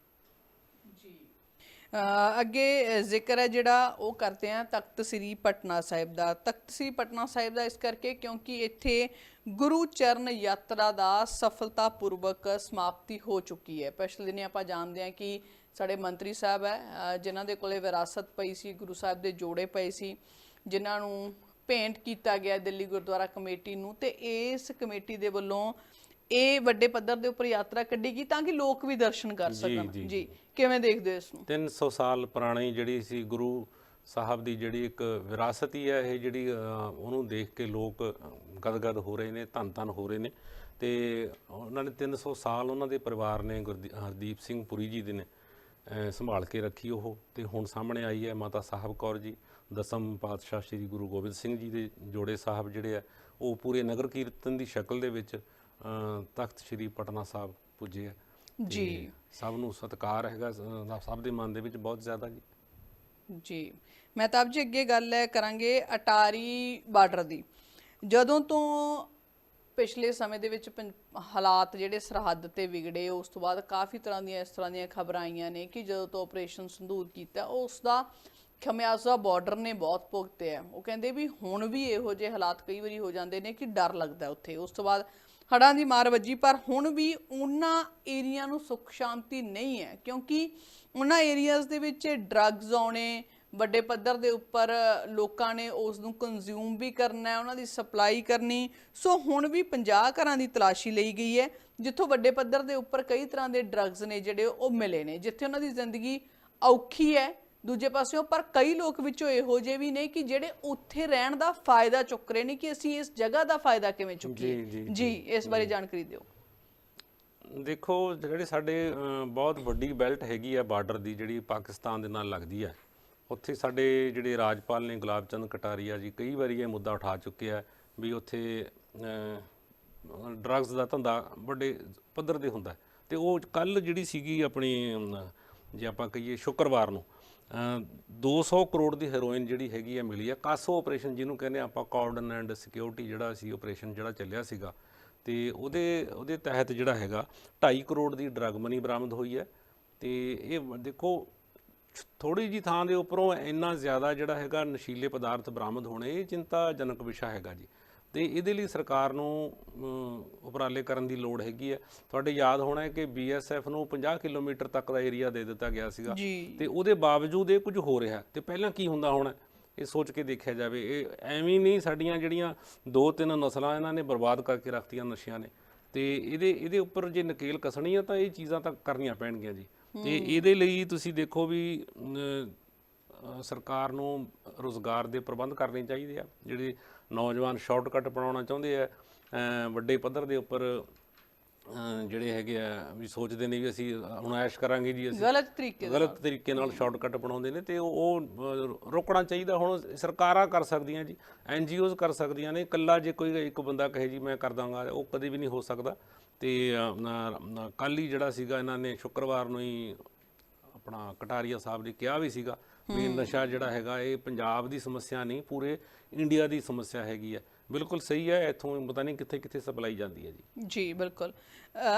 ਅੱਗੇ ਜ਼ਿਕਰ ਹੈ ਜਿਹੜਾ ਉਹ ਕਰਦੇ ਆ ਤਖਤ ਸ੍ਰੀ ਪਟਨਾ ਸਾਹਿਬ ਦਾ। ਤਖਤ ਸ੍ਰੀ ਪਟਨਾ ਸਾਹਿਬ ਦਾ ਇਸ ਕਰਕੇ ਕਿਉਂਕਿ ਇੱਥੇ ਗੁਰੂ ਚਰਨ ਯਾਤਰਾ ਦਾ ਸਫਲਤਾਪੂਰਵਕ ਸਮਾਪਤੀ ਹੋ ਚੁੱਕੀ ਹੈ। ਪਿਛਲੇ ਦਿਨ ਆਪਾਂ ਜਾਣਦੇ ਹਾਂ ਕਿ ਸਾਡੇ ਮੰਤਰੀ ਸਾਹਿਬ ਹੈ ਜਿਨ੍ਹਾਂ ਦੇ ਕੋਲੇ ਵਿਰਾਸਤ ਪਈ ਸੀ, ਗੁਰੂ ਸਾਹਿਬ ਦੇ ਜੋੜੇ ਪਏ ਸੀ, ਜਿਨ੍ਹਾਂ ਨੂੰ ਭੇਂਟ ਕੀਤਾ ਗਿਆ ਦਿੱਲੀ ਗੁਰਦੁਆਰਾ ਕਮੇਟੀ ਨੂੰ ਤੇ ਇਸ ਕਮੇਟੀ ਦੇ ਵੱਲੋਂ ਇਹ ਵੱਡੇ ਪੱਧਰ ਦੇ ਉੱਪਰ ਯਾਤਰਾ ਕੱਢੀ ਗਈ ਤਾਂ ਕਿ ਲੋਕ ਵੀ ਦਰਸ਼ਨ ਕਰ ਸਕਣ। ਜੀ, ਕਿਵੇਂ ਦੇਖਦੇ ਹੋ ਇਸ ਨੂੰ? 300 ਸਾਲ ਪੁਰਾਣੀ ਜਿਹੜੀ ਸੀ ਗੁਰੂ ਸਾਹਿਬ ਦੀ ਜਿਹੜੀ ਇੱਕ ਵਿਰਾਸਤ ਹੀ ਹੈ ਇਹ ਜਿਹੜੀ ਉਹਨੂੰ ਦੇਖ ਕੇ ਲੋਕ ਗਦਗਦ ਹੋ ਰਹੇ ਨੇ ਧੰਨ ਧੰਨ ਹੋ ਰਹੇ ਨੇ। ਤੇ ਉਹਨਾਂ ਨੇ 300 ਸਾਲ ਉਹਨਾਂ ਦੇ ਪਰਿਵਾਰ ਨੇ ਹਰਦੀਪ ਸਿੰਘ ਪੁਰੀ ਜੀ ਦੇ ਨੇ ਸੰਭਾਲ ਕੇ ਰੱਖੀ ਉਹ। ਤੇ ਹੁਣ ਸਾਹਮਣੇ ਆਈ ਹੈ ਮਾਤਾ ਸਾਹਿਬ ਕੌਰ ਜੀ ਦਸਮ ਪਾਤਸ਼ਾਹ ਸ੍ਰੀ ਗੁਰੂ ਗੋਬਿੰਦ ਸਿੰਘ ਜੀ ਦੇ ਜੋੜੇ ਸਾਹਿਬ ਜਿਹੜੇ ਆ ਉਹ ਪੂਰੇ ਨਗਰ ਕੀਰਤਨ ਦੀ ਸ਼ਕਲ ਦੇ ਵਿੱਚ ਤਖਤ ਸ੍ਰੀ ਪਟਨਾ ਸਾਹਿਬ ਪੁੱਜੇ ਆ। ਜੀ। ਸਭ ਨੂੰ ਸਤਿਕਾਰ ਹੈਗਾ ਸਭ ਦੇ ਮਨ ਦੇ ਵਿੱਚ ਬਹੁਤ ਜ਼ਿਆਦਾ ਜੀ। ਜੀ। ਮਹਿਤਾਬ ਜੀ ਅੱਗੇ ਗੱਲ ਹੈ ਕਰਾਂਗੇ ਅਟਾਰੀ ਬਾਰਡਰ ਦੀ। ਜਦੋਂ ਤੋਂ ਪਿਛਲੇ ਸਮੇਂ ਦੇ ਵਿੱਚ ਹਾਲਾਤ ਜਿਹੜੇ ਸਰਹੱਦ ਤੇ ਵਿਗੜੇ ਉਸ ਤੋਂ ਬਾਅਦ ਕਾਫੀ ਤਰ੍ਹਾਂ ਦੀਆਂ ਇਸ ਤਰ੍ਹਾਂ ਦੀਆਂ ਖਬਰਾਂ ਆਈਆਂ ਨੇ ਕਿ ਜਦੋਂ ਤੋਂ ਆਪਰੇਸ਼ਨ ਸੰਦੂਰ ਕੀਤਾ ਉਸ ਦਾ ਖਮਿਆਜ਼ਾ ਬਾਰਡਰ ਨੇ ਬਹੁਤ ਭੁਗਤਿਆ। ਉਹ ਕਹਿੰਦੇ ਵੀ ਹੁਣ ਵੀ ਇਹੋ ਜਿਹੇ ਹਾਲਾਤ ਕਈ ਵਾਰੀ ਹੋ ਜਾਂਦੇ ਨੇ ਕਿ ਡਰ ਲੱਗਦਾ ਉੱਥੇ। ਉਸ ਤੋਂ ਬਾਅਦ ਹੜ੍ਹਾਂ ਦੀ ਮਾਰ ਵੱਜੀ, ਪਰ ਹੁਣ ਵੀ ਉਹਨਾਂ ਏਰੀਆ ਨੂੰ ਸੁੱਖ ਸ਼ਾਂਤੀ ਨਹੀਂ ਹੈ, ਕਿਉਂਕਿ ਉਹਨਾਂ ਏਰੀਆਜ਼ ਦੇ ਵਿੱਚ ਡਰੱਗਸ ਆਉਣੇ, ਵੱਡੇ ਪੱਧਰ ਦੇ ਉੱਪਰ ਲੋਕਾਂ ਨੇ ਉਸ ਨੂੰ ਕੰਜ਼ਿਊਮ ਵੀ ਕਰਨਾ ਹੈ ਉਹਨਾਂ ਦੀ ਸਪਲਾਈ ਕਰਨੀ, ਸੋ ਹੁਣ ਵੀ 50 ਘਰਾਂ ਦੀ ਤਲਾਸ਼ੀ ਲਈ ਗਈ ਹੈ, ਜਿੱਥੋਂ ਵੱਡੇ ਪੱਧਰ ਦੇ ਉੱਪਰ ਕਈ ਤਰ੍ਹਾਂ ਦੇ ਡਰੱਗਸ ਨੇ ਜਿਹੜੇ ਉਹ ਮਿਲੇ ਨੇ, ਜਿੱਥੇ ਉਹਨਾਂ ਦੀ ਜ਼ਿੰਦਗੀ ਔਖੀ ਹੈ ਦੂਜੇ ਪਾਸਿਓਂ ਪਰ ਕਈ ਲੋਕ ਵਿੱਚੋਂ ਇਹੋ ਜਿਹੇ ਵੀ ਨੇ ਕਿ ਜਿਹੜੇ ਉੱਥੇ ਰਹਿਣ ਦਾ ਫਾਇਦਾ ਚੁੱਕ ਰਹੇ ਨੇ ਕਿ ਅਸੀਂ ਇਸ ਜਗ੍ਹਾ ਦਾ ਫਾਇਦਾ ਕਿਵੇਂ ਚੁੱਕੀਏ। ਜੀ, ਇਸ ਬਾਰੇ ਜਾਣਕਾਰੀ ਦਿਓ। ਦੇਖੋ ਜਿਹੜੇ ਸਾਡੇ ਬਹੁਤ ਵੱਡੀ ਬੈਲਟ ਹੈਗੀ ਆ ਬਾਰਡਰ ਦੀ ਜਿਹੜੀ ਪਾਕਿਸਤਾਨ ਦੇ ਨਾਲ ਲੱਗਦੀ ਹੈ ਉੱਥੇ ਸਾਡੇ ਜਿਹੜੇ ਰਾਜਪਾਲ ਨੇ ਗੁਲਾਬ ਚੰਦ ਕਟਾਰੀਆ ਜੀ ਕਈ ਵਾਰੀ ਇਹ ਮੁੱਦਾ ਉਠਾ ਚੁੱਕੇ ਆ ਵੀ ਉੱਥੇ ਡਰੱਗਸ ਦਾ ਧੰਦਾ ਵੱਡੇ ਪੱਧਰ ਤੇ ਹੁੰਦਾ। ਤੇ ਉਹ ਕੱਲ ਜਿਹੜੀ ਸੀਗੀ ਆਪਣੀ ਜੇ ਆਪਾਂ ਕਹੀਏ ਸ਼ੁੱਕਰਵਾਰ ਨੂੰ 200 ਕਰੋੜ ਦੀ ਹੈਰੋਇਨ ਜਿਹੜੀ ਹੈਗੀ ਆ ਮਿਲੀ ਆ। ਕਾਸੋ ਆਪਰੇਸ਼ਨ ਜਿਹਨੂੰ ਕਹਿੰਦੇ ਆ ਆਪਾਂ ਕਾਰਡਨ ਐਂਡ ਸਿਕਿਉਰਿਟੀ ਜਿਹੜਾ ਸੀ, ਆਪਰੇਸ਼ਨ ਜਿਹੜਾ ਚੱਲਿਆ ਸੀਗਾ। ਤੇ ਉਹਦੇ ਉਹਦੇ ਤਹਿਤ ਜਿਹੜਾ ਹੈਗਾ 2.5 ਕਰੋੜ ਦੀ ਡਰੱਗ ਮਨੀ ਬਰਾਮਦ ਹੋਈ ਹੈ। ਤੇ ਇਹ ਵ- ਦੇਖੋ ਥੋੜੀ ਜੀ ਥਾਂ ਦੇ ਉੱਪਰੋਂ ਇੰਨਾ ਜ਼ਿਆਦਾ ਜਿਹੜਾ ਹੈਗਾ ਨਸ਼ੀਲੇ ਪਦਾਰਥ ਬਰਾਮਦ ਹੋਣੇ, ਇਹ ਚਿੰਤਾਜਨਕ ਵਿਸ਼ਾ ਹੈਗਾ ਜੀ। ਤੇ ਇਹਦੇ ਲਈ ਸਰਕਾਰ ਨੂੰ ਉਪਰਾਲੇ ਕਰਨ ਦੀ ਲੋੜ ਹੈਗੀ ਹੈ ਤੁਹਾਡੇ ਯਾਦ ਹੋਣਾ ਹੈ ਕਿ ਬੀਐਸਐਫ ਨੂੰ 50 ਕਿਲੋਮੀਟਰ ਤੱਕ ਦਾ ਏਰੀਆ ਦੇ ਦਿੱਤਾ ਗਿਆ ਸੀਗਾ। ਤੇ ਉਹਦੇ ਬਾਵਜੂਦ ਇਹ ਕੁਝ ਹੋ ਰਿਹਾ। ਤੇ ਪਹਿਲਾਂ ਕੀ ਹੁੰਦਾ ਹੋਣਾ? ਇਹ ਸੋਚ ਕੇ ਦੇਖਿਆ ਜਾਵੇ। ਇਹ ਐਵੇਂ ਨਹੀਂ ਸਾਡੀਆਂ ਜਿਹੜੀਆਂ ਦੋ ਤਿੰਨ ਨਸਲਾਂ ਇਹਨਾਂ ਨੇ ਬਰਬਾਦ ਕਰਕੇ ਰੱਖਤੀਆਂ ਨਸ਼ਿਆਂ ਨੇ। ਤੇ ਇਹਦੇ ਇਹਦੇ ਉੱਪਰ ਜੇ ਨਕੇਲ ਕਸਣੀ ਆ ਤਾਂ ਇਹ ਚੀਜ਼ਾਂ ਤਾਂ ਕਰਨੀਆਂ ਪੈਣਗੀਆਂ ਜੀ। ਤੇ ਇਹਦੇ ਲਈ ਤੁਸੀਂ ਦੇਖੋ ਵੀ ਸਰਕਾਰ ਨੂੰ ਰੋਜ਼ਗਾਰ ਦੇ ਪ੍ਰਬੰਧ ਕਰਨੇ ਚਾਹੀਦੇ ਆ। ਜਿਹੜੇ ਨੌਜਵਾਨ ਸ਼ਾਰਟਕਟ ਬਣਾਉਣਾ ਚਾਹੁੰਦੇ ਆ ਵੱਡੇ ਪੱਧਰ ਦੇ ਉੱਪਰ ਜਿਹੜੇ ਹੈਗੇ ਆ ਵੀ ਸੋਚਦੇ ਨੇ ਵੀ ਅਸੀਂ ਹੁਣ ਐਸ਼ ਕਰਾਂਗੇ ਜੀ ਅਸੀਂ ਗਲਤ ਤਰੀਕੇ। ਗਲਤ ਤਰੀਕੇ ਨਾਲ ਸ਼ਾਰਟਕਟ ਬਣਾਉਂਦੇ ਨੇ ਤੇ ਉਹ ਰੋਕਣਾ ਚਾਹੀਦਾ ਹੁਣ ਸਰਕਾਰਾਂ ਕਰ ਸਕਦੀਆਂ ਜੀ ਐਨਜੀਓਜ਼ ਕਰ ਸਕਦੀਆਂ ਨੇ ਇਕੱਲਾ ਜੇ ਕੋਈ ਇੱਕ ਬੰਦਾ ਕਹੇ ਜੀ ਮੈਂ ਕਰ ਦਾਂਗਾ ਉਹ ਕਦੇ ਵੀ ਨਹੀਂ ਹੋ ਸਕਦਾ ਤੇ ਕੱਲ ਹੀ ਜਿਹੜਾ ਸੀਗਾ ਇਹਨਾਂ ਨੇ ਸ਼ੁੱਕਰਵਾਰ ਨੂੰ ਹੀ ਆਪਣਾ ਕਟਾਰੀਆ ਸਾਹਿਬ ਨੇ ਕਿਹਾ ਵੀ ਸੀਗਾ ਵੀ ਨਸ਼ਾ ਜਿਹੜਾ ਹੈਗਾ ਇਹ ਪੰਜਾਬ ਦੀ ਸਮੱਸਿਆ ਨਹੀਂ ਪੂਰੇ ਇੰਡੀਆ ਦੀ ਸਮੱਸਿਆ ਹੈਗੀ ਹੈ। ਬਿਲਕੁਲ ਸਹੀ ਹੈ ਇੱਥੋਂ ਪਤਾ ਨਹੀਂ ਕਿੱਥੇ ਕਿੱਥੇ ਸਪਲਾਈ ਜਾਂਦੀ ਹੈ ਜੀ। ਜੀ ਬਿਲਕੁਲ।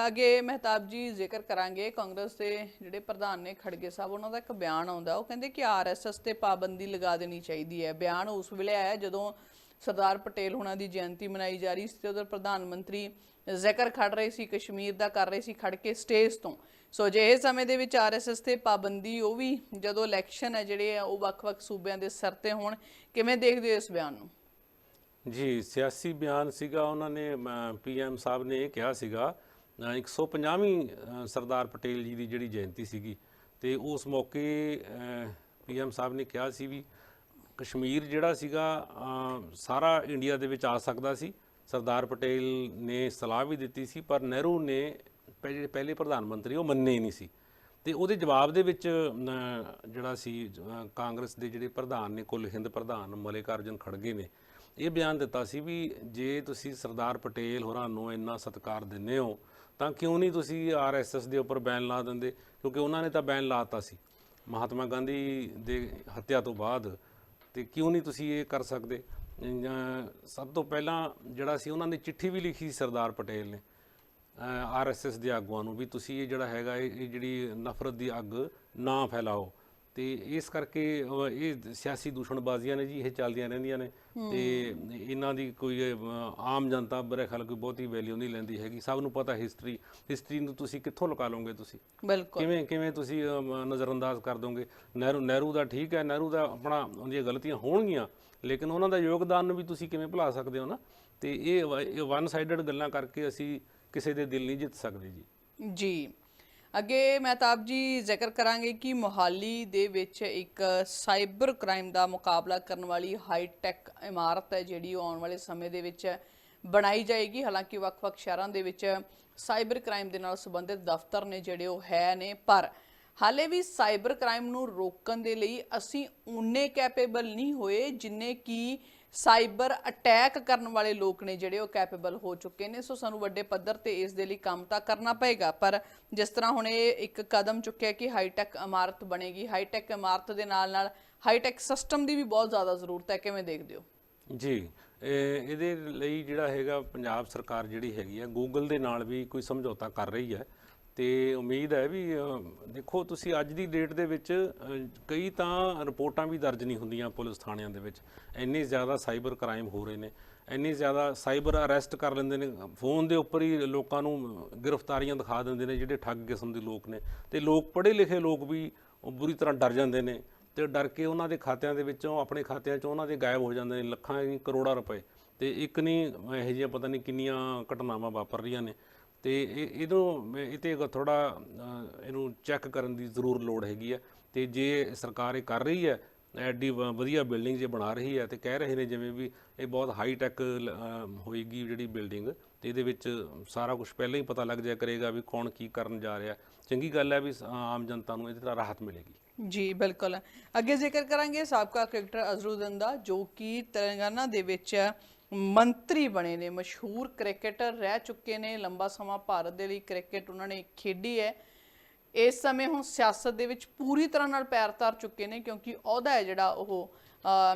ਅੱਗੇ ਮਹਿਤਾਬ ਜੀ ਜ਼ਿਕਰ ਕਰਾਂਗੇ ਕਾਂਗਰਸ ਦੇ ਜਿਹੜੇ ਪ੍ਰਧਾਨ ਨੇ ਖੜਗੇ ਸਾਹਿਬ ਉਹਨਾਂ ਦਾ ਇੱਕ ਬਿਆਨ ਆਉਂਦਾ ਉਹ ਕਹਿੰਦੇ ਕਿ ਆਰਐਸਐਸ ਤੇ ਪਾਬੰਦੀ ਲਗਾ ਦੇਣੀ ਚਾਹੀਦੀ ਹੈ। ਬਿਆਨ ਉਸ ਵੇਲੇ ਆਇਆ ਜਦੋਂ ਸਰਦਾਰ ਪਟੇਲ ਹੁਣਾਂ ਦੀ ਜਯੰਤੀ ਮਨਾਈ ਜਾ ਰਹੀ ਸੀ ਤੇ ਉਧਰ ਪ੍ਰਧਾਨ ਮੰਤਰੀ ਜ਼ਿਕਰ ਖੜ ਰਹੇ ਸੀ ਕਸ਼ਮੀਰ ਦਾ ਕਰ ਰਹੇ ਸੀ ਖੜ ਕੇ ਸਟੇਜ ਤੋਂ। ਸੋ ਅਜਿਹੇ ਸਮੇਂ ਦੇ ਵਿੱਚ ਆਰਐਸਐਸ ਤੇ ਪਾਬੰਦੀ ਉਹ ਵੀ ਜਦੋਂ ਇਲੈਕਸ਼ਨ ਹੈ ਜਿਹੜੇ ਆ ਉਹ ਵੱਖ-ਵੱਖ ਸੂਬਿਆਂ ਦੇ ਸਰ ਤੇ ਹੋਣ ਕਿਵੇਂ ਦੇਖਦੇ ਹੋ ਇਸ ਬਿਆਨ ਨੂੰ? ਜੀ ਸਿਆਸੀ ਬਿਆਨ ਸੀਗਾ ਉਹਨਾਂ ਨੇ ਪੀਐਮ ਸਾਹਿਬ ਨੇ ਇਹ ਕਿਹਾ ਸੀਗਾ ਅ, 150ਵੀਂ ਅ, ਸਰਦਾਰ ਪਟੇਲ ਜੀ ਦੀ ਜਿਹੜੀ ਜਯੰਤੀ ਸੀਗੀ ਤੇ ਉਸ ਮੌਕੇ ਅ, ਪੀਐਮ ਸਾਹਿਬ ਨੇ ਕਿਹਾ ਸੀ ਵੀ ਕਸ਼ਮੀਰ ਜਿਹੜਾ ਸੀਗਾ ਸਾਰਾ ਇੰਡੀਆ ਦੇ ਵਿੱਚ ਆ ਸਕਦਾ ਸੀ। ਸਰਦਾਰ ਪਟੇਲ ਨੇ ਸਲਾਹ ਵੀ ਦਿੱਤੀ ਸੀ ਪਰ ਨਹਿਰੂ ਨੇ ਜਿਹੜੇ ਪਹਿਲੇ ਪ੍ਰਧਾਨ ਮੰਤਰੀ, ਉਹ ਮੰਨੇ ਹੀ ਨਹੀਂ ਸੀ। ਤੇ ਉਹਦੇ ਜਵਾਬ ਦੇ ਵਿੱਚ ਜਿਹੜਾ ਸੀ ਕਾਂਗਰਸ ਦੇ ਜਿਹੜੇ ਪ੍ਰਧਾਨ ਨੇ, ਕੁੱਲ ਹਿੰਦ ਪ੍ਰਧਾਨ ਮਲਿਕਾਰਜੁਨ ਖੜਗੇ ਨੇ, ਇਹ ਬਿਆਨ ਦਿੱਤਾ ਸੀ ਵੀ ਜੇ ਤੁਸੀਂ ਸਰਦਾਰ ਪਟੇਲ ਹੋਰਾਂ ਨੂੰ ਇੰਨਾ ਸਤਿਕਾਰ ਦਿੰਦੇ ਹੋ, ਤਾਂ ਕਿਉਂ ਨਹੀਂ ਤੁਸੀਂ ਆਰਐਸਐਸ ਦੇ ਉੱਪਰ ਬੈਨ ਲਾ ਦਿੰਦੇ? ਕਿਉਂਕਿ ਉਹਨਾਂ ਨੇ ਤਾਂ ਬੈਨ ਲਾਤਾ ਸੀ। ਮਹਾਤਮਾ ਗਾਂਧੀ ਦੇ ਹੱਤਿਆ ਤੋਂ ਬਾਅਦ, ਤੇ ਕਿਉਂ ਨਹੀਂ ਤੁਸੀਂ ਇਹ ਕਰ ਸਕਦੇ? ਸਭ ਤੋਂ ਪਹਿਲਾਂ ਜਿਹੜਾ ਸੀ, ਉਹਨਾਂ ਨੇ ਚਿੱਠੀ ਵੀ ਲਿਖੀ ਸੀ ਸਰਦਾਰ ਪਟੇਲ ਨੇ। ਆਰਐਸਐਸ ਦੇ ਆਗੂਆਂ ਨੂੰ ਵੀ ਤੁਸੀਂ ਇਹ ਜਿਹੜਾ ਹੈਗਾ ਇਹ ਜਿਹੜੀ ਨਫ਼ਰਤ ਦੀ ਅੱਗ ਨਾ ਫੈਲਾਓ। ਤੇ ਇਸ ਕਰਕੇ ਇਹ ਸਿਆਸੀ ਦੂਸ਼ਣਬਾਜ਼ੀਆਂ ਨੇ ਜੀ ਇਹ ਚੱਲਦੀਆਂ ਰਹਿੰਦੀਆਂ ਨੇ। ਤੇ ਇਹਨਾਂ ਦੀ ਕੋਈ ਆਮ ਜਨਤਾ ਬਰੇ ਖਿਆਲ ਕੋਈ ਬਹੁਤੀ ਵੈਲਿਊ ਨਹੀਂ ਲੈਂਦੀ ਹੈਗੀ। ਸਭ ਨੂੰ ਪਤਾ ਹਿਸਟਰੀ ਹਿਸਟਰੀ ਨੂੰ ਤੁਸੀਂ ਕਿੱਥੋਂ ਲੁਕਾ ਲਓਗੇ ਤੁਸੀਂ? ਬਿਲਕੁਲ। ਕਿਵੇਂ ਕਿਵੇਂ ਤੁਸੀਂ ਨਜ਼ਰਅੰਦਾਜ਼ ਕਰ ਦੋਗੇ? ਨਹਿਰੂ ਨਹਿਰੂ ਦਾ ਠੀਕ ਹੈ ਨਹਿਰੂ ਦਾ ਆਪਣਾ ਉਹਦੀਆਂ ਗਲਤੀਆਂ ਹੋਣਗੀਆਂ ਲੇਕਿਨ ਉਹਨਾਂ ਦਾ ਯੋਗਦਾਨ ਨੂੰ ਵੀ ਤੁਸੀਂ ਕਿਵੇਂ ਭੁਲਾ ਸਕਦੇ ਹੋ ਨਾ? ਤੇ ਇਹ ਵਨ ਸਾਈਡਡ ਗੱਲਾਂ ਕਰਕੇ ਅਸੀਂ ਕਿਸੇ ਦੇ ਦਿਲ ਨਹੀਂ ਜਿੱਤ ਸਕਦੇ ਜੀ। ਜੀ। ਅੱਗੇ ਮਹਿਤਾਬ ਜੀ, ਜ਼ਿਕਰ ਕਰਾਂਗੇ ਕਿ ਮੋਹਾਲੀ ਦੇ ਵਿੱਚ ਇੱਕ ਸਾਈਬਰ ਕ੍ਰਾਈਮ ਦਾ ਮੁਕਾਬਲਾ ਕਰਨ ਵਾਲੀ ਹਾਈ ਟੈਕ ਇਮਾਰਤ ਹੈ, ਜਿਹੜੀ ਉਹ ਆਉਣ ਵਾਲੇ ਸਮੇਂ ਦੇ ਵਿੱਚ ਬਣਾਈ ਜਾਏਗੀ। ਹਾਲਾਂਕਿ ਵੱਖ-ਵੱਖ ਸ਼ਹਿਰਾਂ ਦੇ ਵਿੱਚ ਸਾਈਬਰ ਕ੍ਰਾਈਮ ਦੇ ਨਾਲ ਸੰਬੰਧਿਤ ਦਫ਼ਤਰ ਨੇ ਜਿਹੜੇ ਉਹ ਹੈ ਨੇ, ਪਰ ਹਾਲੇ ਵੀ ਸਾਈਬਰ ਕ੍ਰਾਈਮ ਨੂੰ ਰੋਕਣ ਦੇ ਲਈ ਅਸੀਂ ਉਨੇ ਕੈਪੇਬਲ ਨਹੀਂ ਹੋਏ, ਜਿੰਨੇ ਕਿ ਸਾਈਬਰ ਅਟੈਕ ਕਰਨ ਵਾਲੇ ਲੋਕ ਨੇ ਜਿਹੜੇ ਉਹ ਕੈਪੇਬਲ ਹੋ ਚੁੱਕੇ ਨੇ, ਸੋ ਸਾਨੂੰ ਵੱਡੇ ਪੱਧਰ ਤੇ ਇਸ ਦੇ ਲਈ ਕੰਮ ਤਾਂ ਕਰਨਾ ਪਏਗਾ। ਪਰ ਜਿਸ ਤਰ੍ਹਾਂ ਹੁਣ ਇਹ ਇੱਕ ਕਦਮ ਚੁੱਕਿਆ ਕਿ ਹਾਈਟੈਕ ਇਮਾਰਤ ਬਣੇਗੀ, ਹਾਈਟੈਕ ਇਮਾਰਤ ਦੇ ਨਾਲ ਨਾਲ ਹਾਈਟੈਕ ਸਿਸਟਮ ਦੀ ਵੀ ਬਹੁਤ ਜ਼ਿਆਦਾ ਜ਼ਰੂਰਤ ਹੈ, ਕਿਵੇਂ ਦੇਖਦੇ ਹੋ? ਜੀ ਇਹਦੇ ਲਈ ਜਿਹੜਾ ਹੈਗਾ ਪੰਜਾਬ ਸਰਕਾਰ ਜਿਹੜੀ ਹੈਗੀ ਹੈ ਗੂਗਲ ਦੇ ਨਾਲ ਵੀ ਕੋਈ ਸਮਝੌਤਾ ਕਰ ਰਹੀ ਹੈ। ਤੇ ਉਮੀਦ ਹੈ ਵੀ ਦੇਖੋ, ਤੁਸੀਂ ਅੱਜ ਦੀ ਡੇਟ ਦੇ ਵਿੱਚ ਕਈ ਤਾਂ ਰਿਪੋਰਟਾਂ ਵੀ ਦਰਜ ਨਹੀਂ ਹੁੰਦੀਆਂ ਪੁਲਿਸ ਥਾਣਿਆਂ ਦੇ ਵਿੱਚ। ਇੰਨੇ ਜ਼ਿਆਦਾ ਸਾਈਬਰ ਕ੍ਰਾਈਮ ਹੋ ਰਹੇ ਨੇ, ਇੰਨੇ ਜ਼ਿਆਦਾ ਸਾਈਬਰ ਅਰੈਸਟ ਕਰ ਲੈਂਦੇ ਨੇ। ਫੋਨ ਦੇ ਉੱਪਰ ਹੀ ਲੋਕਾਂ ਨੂੰ ਗ੍ਰਿਫਤਾਰੀਆਂ ਦਿਖਾ ਦਿੰਦੇ ਨੇ ਜਿਹੜੇ ਠੱਗ ਕਿਸਮ ਦੇ ਲੋਕ ਨੇ। ਤੇ ਲੋਕ ਪੜ੍ਹੇ ਲਿਖੇ ਲੋਕ ਵੀ ਉਹ ਬੁਰੀ ਤਰ੍ਹਾਂ ਡਰ ਜਾਂਦੇ ਨੇ ਤੇ ਡਰ ਕੇ ਉਹਨਾਂ ਦੇ ਖਾਤਿਆਂ ਦੇ ਵਿੱਚੋਂ, ਆਪਣੇ ਖਾਤਿਆਂ 'ਚੋਂ ਉਹਨਾਂ ਦੇ ਗਾਇਬ ਹੋ ਜਾਂਦੇ ਨੇ। ਲੱਖਾਂ ਕਰੋੜਾਂ ਰੁਪਏ। ਤੇ ਇੱਕ ਨਹੀਂ, ਇਹੋ ਜਿਹੀਆਂ ਪਤਾ ਨਹੀਂ ਕਿੰਨੀਆਂ ਘਟਨਾਵਾਂ ਵਾਪਰ ਰਹੀਆਂ ਨੇ। ਤੇ ਇਹ, ਇਹਨੂੰ, ਇਹ ਤੇ ਥੋੜਾ ਇਹਨੂੰ ਚੈੱਕ ਕਰਨ ਦੀ ਜ਼ਰੂਰ ਲੋੜ ਹੈਗੀ ਹੈ ਤੇ ਜੇ ਸਰਕਾਰ ਇਹ ਕਰ ਰਹੀ ਹੈ, ਐਡੀ ਵ- ਵਧੀਆ ਬਿਲਡਿੰਗ ਜੇ ਬਣਾ ਰਹੀ ਹੈ ਤੇ ਕਹਿ ਰਹੇ ਨੇ ਜਿਵੇਂ ਵੀ ਇਹ ਬਹੁਤ ਹਾਈ ਟੈਕ ਹੋਏਗੀ ਜਿਹੜੀ ਬਿਲਡਿੰਗ ਤੇ ਇਹਦੇ ਵਿੱਚ ਸਾਰਾ ਕੁਝ ਪਹਿਲਾਂ ਹੀ ਪਤਾ ਲੱਗ ਜਾਇਆ ਕਰੇਗਾ ਵੀ ਕੌਣ ਕੀ ਕਰਨ ਜਾ ਰਿਹਾ। ਚੰਗੀ ਗੱਲ ਹੈ ਵੀ ਸ- ਆਮ ਜਨਤਾ ਨੂੰ ਇਹਦੇ ਨਾਲ ਰਾਹਤ ਮਿਲੇਗੀ। ਜੀ, ਬਿਲਕੁਲ। ਅੱਗੇ ਜ਼ਿਕਰ ਕਰਾਂਗੇ ਸਾਬਕਾ ਕ੍ਰਿਕਟਰ ਅਜ਼ਰੂਦੀਨ ਦਾ ਜੋ ਕਿ ਤੇਲੰਗਾਨਾ ਦੇ ਵਿੱਚ ਮੰਤਰੀ ਬਣੇ ਨੇ ਮਸ਼ਹੂਰ ਕ੍ਰਿਕਟਰ ਰਹਿ ਚੁੱਕੇ ਨੇ ਲੰਬਾ ਸਮਾਂ ਭਾਰਤ ਦੇ ਲਈ ਕ੍ਰਿਕਟ ਉਹਨਾਂ ਨੇ ਖੇਡੀ ਹੈ। ਇਸ ਸਮੇਂ ਹੁਣ ਸਿਆਸਤ ਦੇ ਵਿੱਚ ਪੂਰੀ ਤਰ੍ਹਾਂ ਨਾਲ ਪੈਰ ਧਰ ਚੁੱਕੇ ਨੇ ਕਿਉਂਕਿ ਅਹੁਦਾ ਹੈ ਜਿਹੜਾ ਉਹ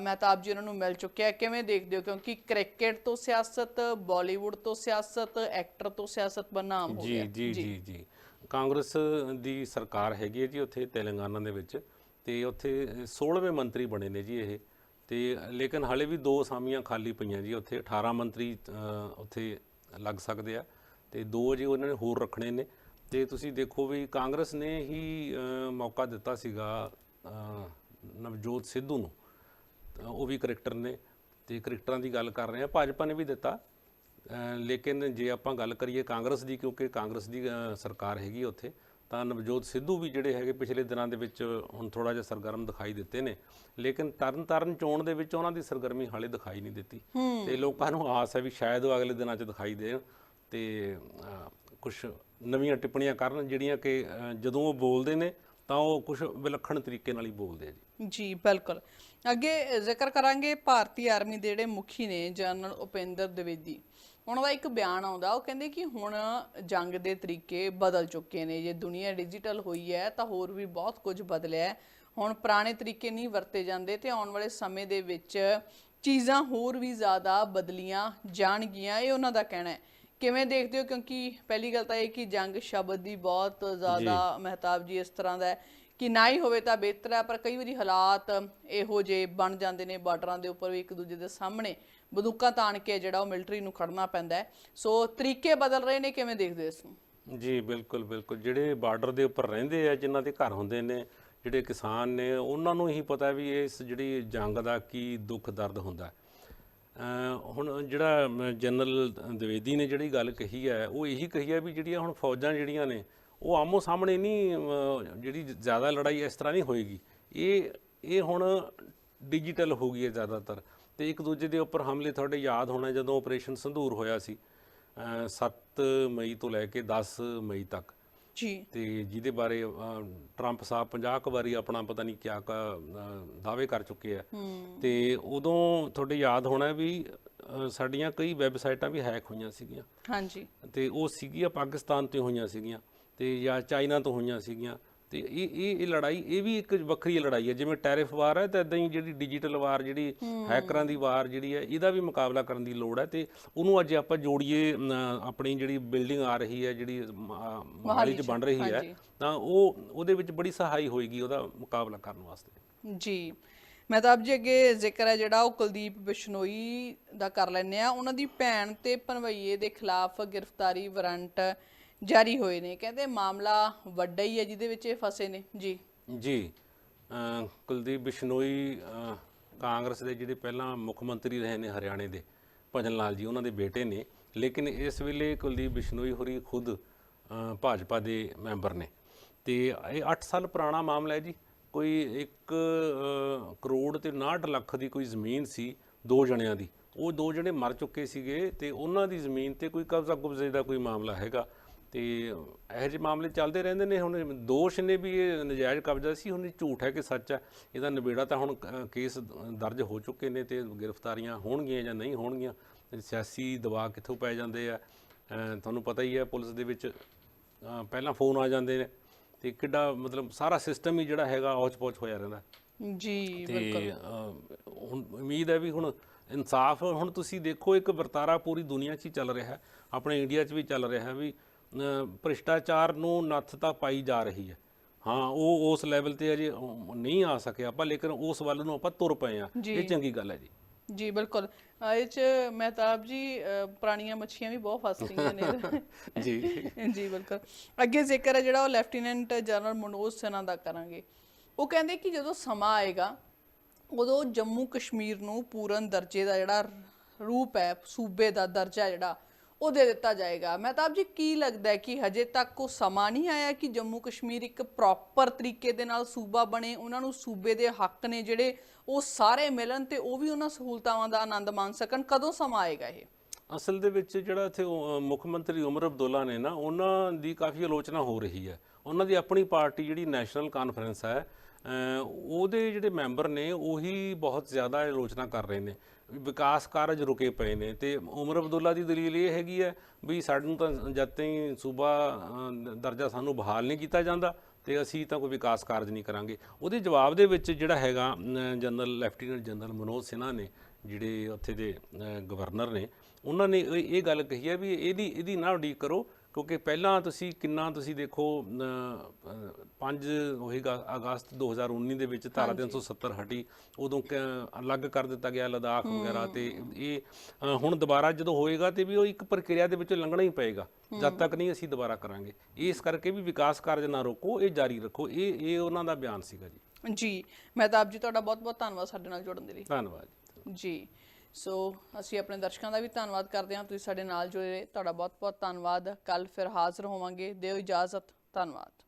ਮਹਿਤਾਬ ਜੀ ਉਹਨਾਂ ਨੂੰ ਮਿਲ ਚੁੱਕਿਆ ਕਿਵੇਂ ਦੇਖਦੇ ਹੋ? ਕਿਉਂਕਿ ਕ੍ਰਿਕਟ ਤੋਂ ਸਿਆਸਤ ਬਾਲੀਵੁੱਡ ਤੋਂ ਸਿਆਸਤ ਐਕਟਰ ਤੋਂ ਸਿਆਸਤ ਬਣਨਾ ਆਮ ਹੋ ਜੀ ਗਿਆ। ਜੀ ਜੀ। ਜੀ ਕਾਂਗਰਸ ਦੀ ਸਰਕਾਰ ਹੈਗੀ ਹੈ ਜੀ ਉੱਥੇ ਤੇਲੰਗਾਨਾ ਦੇ ਵਿੱਚ ਤੇ ਉੱਥੇ 16ਵੇਂ ਮੰਤਰੀ ਬਣੇ ਨੇ ਜੀ ਇਹ। ਤੇ ਲੇਕਿਨ ਹਾਲੇ ਵੀ ਦੋ ਅਸਾਮੀਆਂ ਖਾਲੀ ਪਈਆਂ ਜੀ, ਉੱਥੇ 18 ਮੰਤਰੀ ਉੱਥੇ ਲੱਗ ਸਕਦੇ ਆ ਤੇ ਦੋ ਜੀ ਉਹਨਾਂ ਨੇ ਹੋਰ ਰੱਖਣੇ ਨੇ। ਤੇ ਤੁਸੀਂ ਦੇਖੋ ਵੀ ਕਾਂਗਰਸ ਨੇ ਹੀ ਮੌਕਾ ਦਿੱਤਾ ਸੀਗਾ ਨਵਜੋਤ ਸਿੱਧੂ ਨੂੰ। ਉਹ ਵੀ ਕ੍ਰਿਕਟਰ ਨੇ ਤੇ ਕ੍ਰਿਕਟਰਾਂ ਦੀ ਗੱਲ ਕਰ ਰਹੇ ਆ ਭਾਜਪਾ ਨੇ ਵੀ ਦਿੱਤਾ। ਲੇਕਿਨ ਜੇ ਆਪਾਂ ਗੱਲ ਕਰੀਏ ਕਾਂਗਰਸ ਦੀ, ਕਿਉਂਕਿ ਕਾਂਗਰਸ ਦੀ ਸਰਕਾਰ ਹੈਗੀ ਉੱਥੇ ਤਾਂ ਨਵਜੋਤ ਸਿੱਧੂ ਵੀ ਜਿਹੜੇ ਹੈਗੇ ਪਿਛਲੇ ਦਿਨਾਂ ਦੇ ਵਿੱਚ ਹੁਣ ਥੋੜਾ ਜਿਹਾ ਸਰਗਰਮ ਦਿਖਾਈ ਦਿੱਤੇ ਨੇ। ਲੇਕਿਨ ਤਰਨਤਾਰਨ ਚੋਣ ਦੇ ਵਿੱਚ ਉਹਨਾਂ ਦੀ ਸਰਗਰਮੀ ਹਾਲੇ ਦਿਖਾਈ ਨਹੀਂ ਦਿੱਤੀ। ਤੇ ਲੋਕਾਂ ਨੂੰ ਆਸ ਹੈ ਵੀ ਸ਼ਾਇਦ ਉਹ ਅਗਲੇ ਦਿਨਾਂ 'ਚ ਦਿਖਾਈ ਦੇਣ ਤੇ ਕੁਝ ਨਵੀਆਂ ਟਿੱਪਣੀਆਂ ਕਰਨ ਜਿਹੜੀਆਂ ਕਿ ਜਦੋਂ ਉਹ ਬੋਲਦੇ ਨੇ ਤਾਂ ਉਹ ਕੁਝ ਵਿਲੱਖਣ ਤਰੀਕੇ ਨਾਲ ਹੀ ਬੋਲਦੇ ਆ ਜੀ। ਜੀ ਬਿਲਕੁਲ। ਅੱਗੇ ਜ਼ਿਕਰ ਕਰਾਂਗੇ ਭਾਰਤੀ ਆਰਮੀ ਦੇ ਜਿਹੜੇ ਮੁਖੀ ਨੇ ਜਨਰਲ ਉਪਿੰਦਰ ਦਵੇਦੀ ਉਹਨਾਂ ਦਾ ਇੱਕ ਬਿਆਨ ਆਉਂਦਾ ਉਹ ਕਹਿੰਦੇ ਕਿ ਹੁਣ ਜੰਗ ਦੇ ਤਰੀਕੇ ਬਦਲ ਚੁੱਕੇ ਨੇ ਜੇ ਦੁਨੀਆ ਡਿਜੀਟਲ ਹੋਈ ਹੈ ਤਾਂ ਹੋਰ ਵੀ ਬਹੁਤ ਕੁਝ ਬਦਲਿਆ ਹੁਣ ਪੁਰਾਣੇ ਤਰੀਕੇ ਨਹੀਂ ਵਰਤੇ ਜਾਂਦੇ ਤੇ ਆਉਣ ਵਾਲੇ ਸਮੇਂ ਦੇ ਵਿੱਚ ਚੀਜ਼ਾਂ ਹੋਰ ਵੀ ਜ਼ਿਆਦਾ ਬਦਲੀਆਂ ਜਾਣਗੀਆਂ ਇਹ ਉਹਨਾਂ ਦਾ ਕਹਿਣਾ ਹੈ। ਕਿਵੇਂ ਦੇਖਦੇ ਹੋ? ਕਿਉਂਕਿ ਪਹਿਲੀ ਗੱਲ ਤਾਂ ਇਹ ਕਿ ਜੰਗ ਸ਼ਬਦ ਦੀ ਬਹੁਤ ਜ਼ਿਆਦਾ ਮਹਤਾਬ ਜੀ ਇਸ ਤਰ੍ਹਾਂ ਦਾ ਹੈ ਕਿ ਨਾ ਹੀ ਹੋਵੇ ਤਾਂ ਬਿਹਤਰ ਹੈ ਪਰ ਕਈ ਵਾਰੀ ਹਾਲਾਤ ਇਹੋ ਜਿਹੇ ਬਣ ਜਾਂਦੇ ਨੇ ਬਾਰਡਰਾਂ ਦੇ ਉੱਪਰ ਵੀ ਇੱਕ ਦੂਜੇ ਦੇ ਸਾਹਮਣੇ। ਬੰਦੂਕਾਂ ਤਾਣ ਕੇ ਜਿਹੜਾ ਉਹ ਮਿਲਟਰੀ ਨੂੰ ਖੜਨਾ ਪੈਂਦਾ ਸੋ ਤਰੀਕੇ ਬਦਲ ਰਹੇ ਨੇ, ਕਿਵੇਂ ਦੇਖਦੇ ਇਸ ਨੂੰ? ਜੀ, ਬਿਲਕੁਲ ਬਿਲਕੁਲ। ਜਿਹੜੇ ਬਾਰਡਰ ਦੇ ਉੱਪਰ ਰਹਿੰਦੇ ਆ, ਜਿਨ੍ਹਾਂ ਦੇ ਘਰ ਹੁੰਦੇ ਨੇ, ਜਿਹੜੇ ਕਿਸਾਨ ਨੇ, ਉਹਨਾਂ ਨੂੰ ਹੀ ਪਤਾ ਵੀ ਇਸ ਜਿਹੜੀ ਜੰਗ ਦਾ ਕੀ ਦੁੱਖ ਦਰਦ ਹੁੰਦਾ ਹੁਣ ਜਿਹੜਾ ਜਨਰਲ ਦਵੇਦੀ ਨੇ ਜਿਹੜੀ ਗੱਲ ਕਹੀ ਹੈ, ਉਹ ਇਹੀ ਕਹੀ ਹੈ ਵੀ ਜਿਹੜੀਆਂ ਹੁਣ ਫੌਜਾਂ ਜਿਹੜੀਆਂ ਨੇ, ਉਹ ਆਮੋ ਸਾਹਮਣੇ ਨਹੀਂ ਜਿਹੜੀ ਜ਼ਿਆਦਾ ਲੜਾਈ ਇਸ ਤਰ੍ਹਾਂ ਨਹੀਂ ਹੋਏਗੀ। ਇਹ ਇਹ ਹੁਣ ਡਿਜੀਟਲ ਹੋ ਗਈ ਹੈ ਜ਼ਿਆਦਾਤਰ। ਤੇ ਇੱਕ ਦੂਜੇ ਦੇ ਉੱਪਰ ਹਮਲੇ ਤੁਹਾਡੇ ਯਾਦ ਹੋਣਾ ਜਦੋਂ ਆਪਰੇਸ਼ਨ ਸੰਧੂਰ ਹੋਇਆ ਸੀ ਅਹ 7 ਮਈ ਤੋਂ ਲੈ ਕੇ 10 ਮਈ ਤੱਕ। ਜੀ। ਤੇ ਜਿਹਦੇ ਬਾਰੇ ਟਰੰਪ ਸਾਹਿਬ 50 ਕੁ ਵਾਰੀ ਆਪਣਾ ਪਤਾ ਨਹੀਂ ਕਿਆ ਕਾ ਦਾਅਵੇ ਕਰ ਚੁੱਕੇ ਆ। ਤੇ ਉਦੋਂ ਤੁਹਾਡੇ ਯਾਦ ਹੋਣਾ ਵੀ ਸਾਡੀਆਂ ਕਈ ਵੈਬਸਾਈਟਾਂ ਵੀ ਹੈਕ ਹੋਈਆਂ ਸੀਗੀਆਂ। ਹਾਂਜੀ। ਤੇ ਉਹ ਸੀਗੀਆਂ ਪਾਕਿਸਤਾਨ ਤੋਂ ਹੋਈਆਂ ਸੀਗੀਆਂ ਤੇ ਜਾਂ ਚਾਈਨਾ ਤੋਂ ਹੋਈਆਂ ਸੀਗੀਆਂ। ਤੇ ਇਹ ਇਹ ਇਹ ਲੜਾਈ ਇਹ ਵੀ ਇੱਕ ਵੱਖਰੀ ਲੜਾਈ ਹੈ। ਜਿਵੇਂ ਟੈਰਿਫ ਵਾਰ ਹੈ ਤਾਂ ਇਦਾਂ ਹੀ ਜਿਹੜੀ ਡਿਜੀਟਲ ਵਾਰ ਜਿਹੜੀ ਹੈਕਰਾਂ ਦੀ ਵਾਰ ਜਿਹੜੀ ਹੈ ਇਹਦਾ ਵੀ ਮੁਕਾਬਲਾ ਕਰਨ ਦੀ ਲੋੜ ਹੈ ਤੇ ਉਹਨੂੰ ਅੱਜ ਆਪਾਂ ਜੋੜੀਏ ਆਪਣੀ ਜਿਹੜੀ ਬਿਲਡਿੰਗ ਆ ਰਹੀ ਹੈ ਜਿਹੜੀ ਮੋਹਾਲੀ 'ਚ ਬਣ ਰਹੀ ਹੈ ਤਾਂ ਉਹ ਉਹਦੇ ਵਿੱਚ ਬੜੀ ਸਹਾਈ ਹੋਏਗੀ ਉਹਦਾ ਮੁਕਾਬਲਾ ਕਰਨ ਵਾਸਤੇ। ਜੀ। ਮਹਿਤਾਬ ਜੀ ਅੱਗੇ ਜ਼ਿਕਰ ਹੈ ਜਿਹੜਾ ਉਹ ਕੁਲਦੀਪ ਬਿਸ਼ਨੋਈ ਦਾ ਕਰ ਲੈਂਦੇ ਆ ਉਹਨਾਂ ਦੀ ਭੈਣ ਤੇ ਭਣਵਈਏ ਦੇ ਖਿਲਾਫ ਗ੍ਰਿਫਤਾਰੀ ਵਾਰੰਟ ਜਾਰੀ ਹੋਏ ਨੇ। ਕਹਿੰਦੇ ਮਾਮਲਾ ਵੱਡਾ ਹੀ ਹੈ ਜਿਹਦੇ ਵਿੱਚ ਇਹ ਫਸੇ ਨੇ। ਜੀ। ਜੀ। ਕੁਲਦੀਪ ਬਿਸ਼ਨੋਈ ਕਾਂਗਰਸ ਦੇ ਜਿਹੜੇ ਪਹਿਲਾਂ ਮੁੱਖ ਮੰਤਰੀ ਰਹੇ ਨੇ ਹਰਿਆਣੇ ਦੇ, ਭਜਨ ਲਾਲ ਜੀ, ਉਹਨਾਂ ਦੇ ਬੇਟੇ ਨੇ। ਲੇਕਿਨ ਇਸ ਵੇਲੇ ਕੁਲਦੀਪ ਬਿਸ਼ਨੋਈ ਹੋਰੀ ਖੁਦ ਭਾਜਪਾ ਦੇ ਮੈਂਬਰ ਨੇ। ਤੇ ਇਹ 8 ਸਾਲ ਪੁਰਾਣਾ ਮਾਮਲਾ ਹੈ ਜੀ। ਕੋਈ 1 ਕਰੋੜ ਤੇ 59 ਲੱਖ ਦੀ ਕੋਈ ਜ਼ਮੀਨ ਸੀ ਦੋ ਜਣਿਆਂ ਦੀ। ਉਹ ਦੋ ਜਣੇ ਮਰ ਚੁੱਕੇ ਸੀਗੇ ਤੇ ਉਹਨਾਂ ਦੀ ਜ਼ਮੀਨ ਤੇ ਕੋਈ ਕਬਜ਼ਾ ਕੁਬਜ਼ੇ ਦਾ ਕੋਈ ਮਾਮਲਾ ਹੈਗਾ। ਤੇ ਇਹੋ ਜਿਹੇ ਮਾਮਲੇ ਚੱਲਦੇ ਰਹਿੰਦੇ ਨੇ। ਹੁਣ ਦੋਸ਼ ਨੇ ਵੀ ਇਹ ਨਜਾਇਜ਼ ਕਬਜ਼ਾ ਸੀ ਹੁਣ ਇਹ ਝੂਠ ਹੈ ਕਿ ਸੱਚ ਹੈ। ਇਹਦਾ ਨਿਬੇੜਾ ਤਾਂ ਹੁਣ ਕੇਸ ਦਰਜ ਹੋ ਚੁੱਕੇ ਨੇ ਤੇ ਗ੍ਰਿਫਤਾਰੀਆਂ ਹੋਣਗੀਆਂ ਜਾਂ ਨਹੀਂ ਹੋਣਗੀਆਂ ਸਿਆਸੀ ਦਬਾਅ ਕਿੱਥੋਂ ਪੈ ਜਾਂਦੇ ਆ? ਤੁਹਾਨੂੰ ਪਤਾ ਹੀ ਹੈ ਪੁਲਿਸ ਦੇ ਵਿੱਚ ਪਹਿਲਾਂ ਫੋਨ ਆ ਜਾਂਦੇ ਨੇ ਤੇ ਕਿੱਡਾ ਮਤਲਬ ਸਾਰਾ ਸਿਸਟਮ ਹੀ ਜਿਹੜਾ ਹੈਗਾ ਔਚ-ਪੌਚ ਹੋਇਆ ਰਹਿੰਦਾ। ਜੀ ਅਹ, ਹੁਣ ਉਮੀਦ ਹੈ ਵੀ ਹੁਣ ਇਨਸਾਫ ਹੁਣ ਤੁਸੀਂ ਦੇਖੋ ਇੱਕ ਵਰਤਾਰਾ ਪੂਰੀ ਦੁਨੀਆ 'ਚ ਹੀ ਚੱਲ ਰਿਹਾ ਹੈ ਆਪਣੇ ਇੰਡੀਆ 'ਚ ਵੀ ਚੱਲ ਰਿਹਾ ਹੈ ਵੀ ਭ੍ਰਿਸ਼ਟਾਚਾਰ ਨੂੰ ਨੱਥ ਤਾਂ ਪਾਈ ਜਾ ਰਹੀ ਹੈ। ਹਾਂ ਉਹ ਉਸ ਲੈਵਲ ਤੇ ਅਜੇ ਨਹੀਂ ਆ ਸਕਿਆ ਆਪਾਂ ਲੇਕਿਨ ਉਸ ਵੱਲ ਨੂੰ ਆਪਾਂ ਤੁਰ ਪਏ ਆ ਇਹ ਚੰਗੀ ਗੱਲ ਹੈ ਜੀ। ਜੀ ਬਿਲਕੁਲ। ਇਹ ਚ ਮਹਿਤਾਬ ਜੀ ਪੁਰਾਣੀਆਂ ਮੱਛੀਆਂ ਵੀ ਬਹੁਤ ਫਸ ਰਹੀਆਂ ਨੇ। ਜੀ। ਜੀ ਬਿਲਕੁਲ। ਅੱਗੇ ਜ਼ਿਕਰ ਹੈ ਜਿਹੜਾ ਉਹ ਲੈਫਟੀਨੈਂਟ ਜਨਰਲ ਮਨੋਜ ਸਿਨਹਾ ਦਾ ਕਰਾਂਗੇ। ਉਹ ਕਹਿੰਦੇ ਕਿ ਜਦੋਂ ਸਮਾਂ ਆਏਗਾ ਉਦੋਂ ਜੰਮੂ ਕਸ਼ਮੀਰ ਨੂੰ ਪੂਰਨ ਦਰਜੇ ਦਾ ਜਿਹੜਾ ਰੂਪ ਹੈ ਸੂਬੇ ਦਾ ਦਰਜਾ ਜਿਹੜਾ ਉਹ ਦੇ ਦਿੱਤਾ ਜਾਏਗਾ। ਮਹਿਤਾਬ ਜੀ, ਕੀ ਲੱਗਦਾ ਹੈ ਕਿ ਹਜੇ ਤੱਕ ਉਹ ਸਮਾਂ ਨਹੀਂ ਆਇਆ ਕਿ ਜੰਮੂ ਕਸ਼ਮੀਰ ਇੱਕ ਪ੍ਰੋਪਰ ਤਰੀਕੇ ਦੇ ਨਾਲ ਸੂਬਾ ਬਣੇ? ਉਹਨਾਂ ਨੂੰ ਸੂਬੇ ਦੇ ਹੱਕ ਨੇ ਜਿਹੜੇ ਉਹ ਸਾਰੇ ਮਿਲਣ ਤੇ ਉਹ ਵੀ ਉਹਨਾਂ ਸਹੂਲਤਾਵਾਂ ਦਾ ਆਨੰਦ ਮਾਣ ਸਕਣ? ਕਦੋਂ ਸਮਾਂ ਆਏਗਾ ਇਹ? ਅਸਲ ਦੇ ਵਿੱਚ ਜਿਹੜਾ ਇੱਥੇ ਮੁੱਖ ਮੰਤਰੀ ਉਮਰ ਅਬਦੁੱਲਾ ਨੇ ਨਾ, ਉਹਨਾਂ ਦੀ ਕਾਫੀ ਆਲੋਚਨਾ ਹੋ ਰਹੀ ਹੈ। ਉਹਨਾਂ ਦੀ ਆਪਣੀ ਪਾਰਟੀ ਜਿਹੜੀ ਨੈਸ਼ਨਲ ਕਾਨਫਰੰਸ ਹੈ ਉਹਦੇ ਜਿਹੜੇ ਮੈਂਬਰ ਨੇ, ਉਹੀ ਬਹੁਤ ਜ਼ਿਆਦਾ ਆਲੋਚਨਾ ਕਰ ਰਹੇ ਨੇ। ਵਿਕਾਸ ਕਾਰਜ ਰੁਕੇ ਪਏ ਨੇ ਤੇ ਉਮਰ ਅਬਦੁੱਲਾ ਦੀ ਦਲੀਲ ਇਹ ਹੈਗੀ ਹੈ ਵੀ ਸਾਨੂੰ ਤਾਂ ਜਦ ਤਾਈਂ ਸੂਬਾ ਦਰਜਾ ਸਾਨੂੰ ਬਹਾਲ ਨਹੀਂ ਕੀਤਾ ਜਾਂਦਾ ਤੇ ਅਸੀਂ ਤਾਂ ਕੋਈ ਵਿਕਾਸ ਕਾਰਜ ਨਹੀਂ ਕਰਾਂਗੇ। ਉਹਦੇ ਜਵਾਬ ਦੇ ਵਿੱਚ ਜਿਹੜਾ ਹੈਗਾ general, lieutenant general Manoj Sinha ਨੇ, ਜਿਹੜੇ ਉੱਥੇ ਦੇ ਗਵਰਨਰ ਨੇ, ਉਹਨਾਂ ਨੇ ਇਹ ਇਹ ਗੱਲ ਕਹੀ ਹੈ ਵੀ ਇਹਦੀ ਇਹਦੀ ਨਾ ਉਡੀਕ ਕਰੋ ਕਿਉਂਕਿ ਪਹਿਲਾਂ ਤੁਸੀਂ ਕਿੰਨਾ ਤੁਸੀਂ ਦੇਖੋ 5 ਉਹੀ ਗਾ- ਅਗਸਤ 2019 ਦੇ ਵਿੱਚ ਧਾਰਾ 370 ਹਟੀ ਉਦੋਂ ਅਲੱਗ ਕਰ ਦਿੱਤਾ ਗਿਆ ਲਦਾਖ ਵਗੈਰਾ ਤੇ ਇਹ ਹੁਣ ਦੁਬਾਰਾ ਜਦੋਂ ਹੋਏਗਾ ਤੇ ਵੀ ਉਹ ਇੱਕ ਪ੍ਰਕਿਰਿਆ ਦੇ ਵਿੱਚੋਂ ਲੰਘਣਾ ਹੀ ਪਏਗਾ। ਜਦ ਤੱਕ ਨਹੀਂ ਅਸੀਂ ਦੁਬਾਰਾ ਕਰਾਂਗੇ। ਇਸ ਕਰਕੇ ਵੀ ਵਿਕਾਸ ਕਾਰਜ ਨਾ ਰੋਕੋ ਇਹ ਜਾਰੀ ਰੱਖੋ। ਇਹ ਇਹ ਉਹਨਾਂ ਦਾ ਬਿਆਨ ਸੀਗਾ ਜੀ। ਜੀ ਮਹਿਤਾਬ ਜੀ ਤੁਹਾਡਾ ਬਹੁਤ ਬਹੁਤ ਧੰਨਵਾਦ ਸਾਡੇ ਨਾਲ ਜੁੜਨ ਦੇ ਲਈ। ਧੰਨਵਾਦ ਜੀ। ਜੀ। ਸੋ ਅਸੀਂ ਆਪਣੇ ਦਰਸ਼ਕਾਂ ਦਾ ਵੀ ਧੰਨਵਾਦ ਕਰਦੇ ਹਾਂ। ਤੁਸੀਂ ਸਾਡੇ ਨਾਲ ਜੁੜੇ ਰਹੇ। ਤੁਹਾਡਾ ਬਹੁਤ ਬਹੁਤ ਧੰਨਵਾਦ। ਕੱਲ ਫਿਰ ਹਾਜ਼ਰ ਹੋਵਾਂਗੇ। ਦਿਓ ਇਜਾਜ਼ਤ। ਧੰਨਵਾਦ।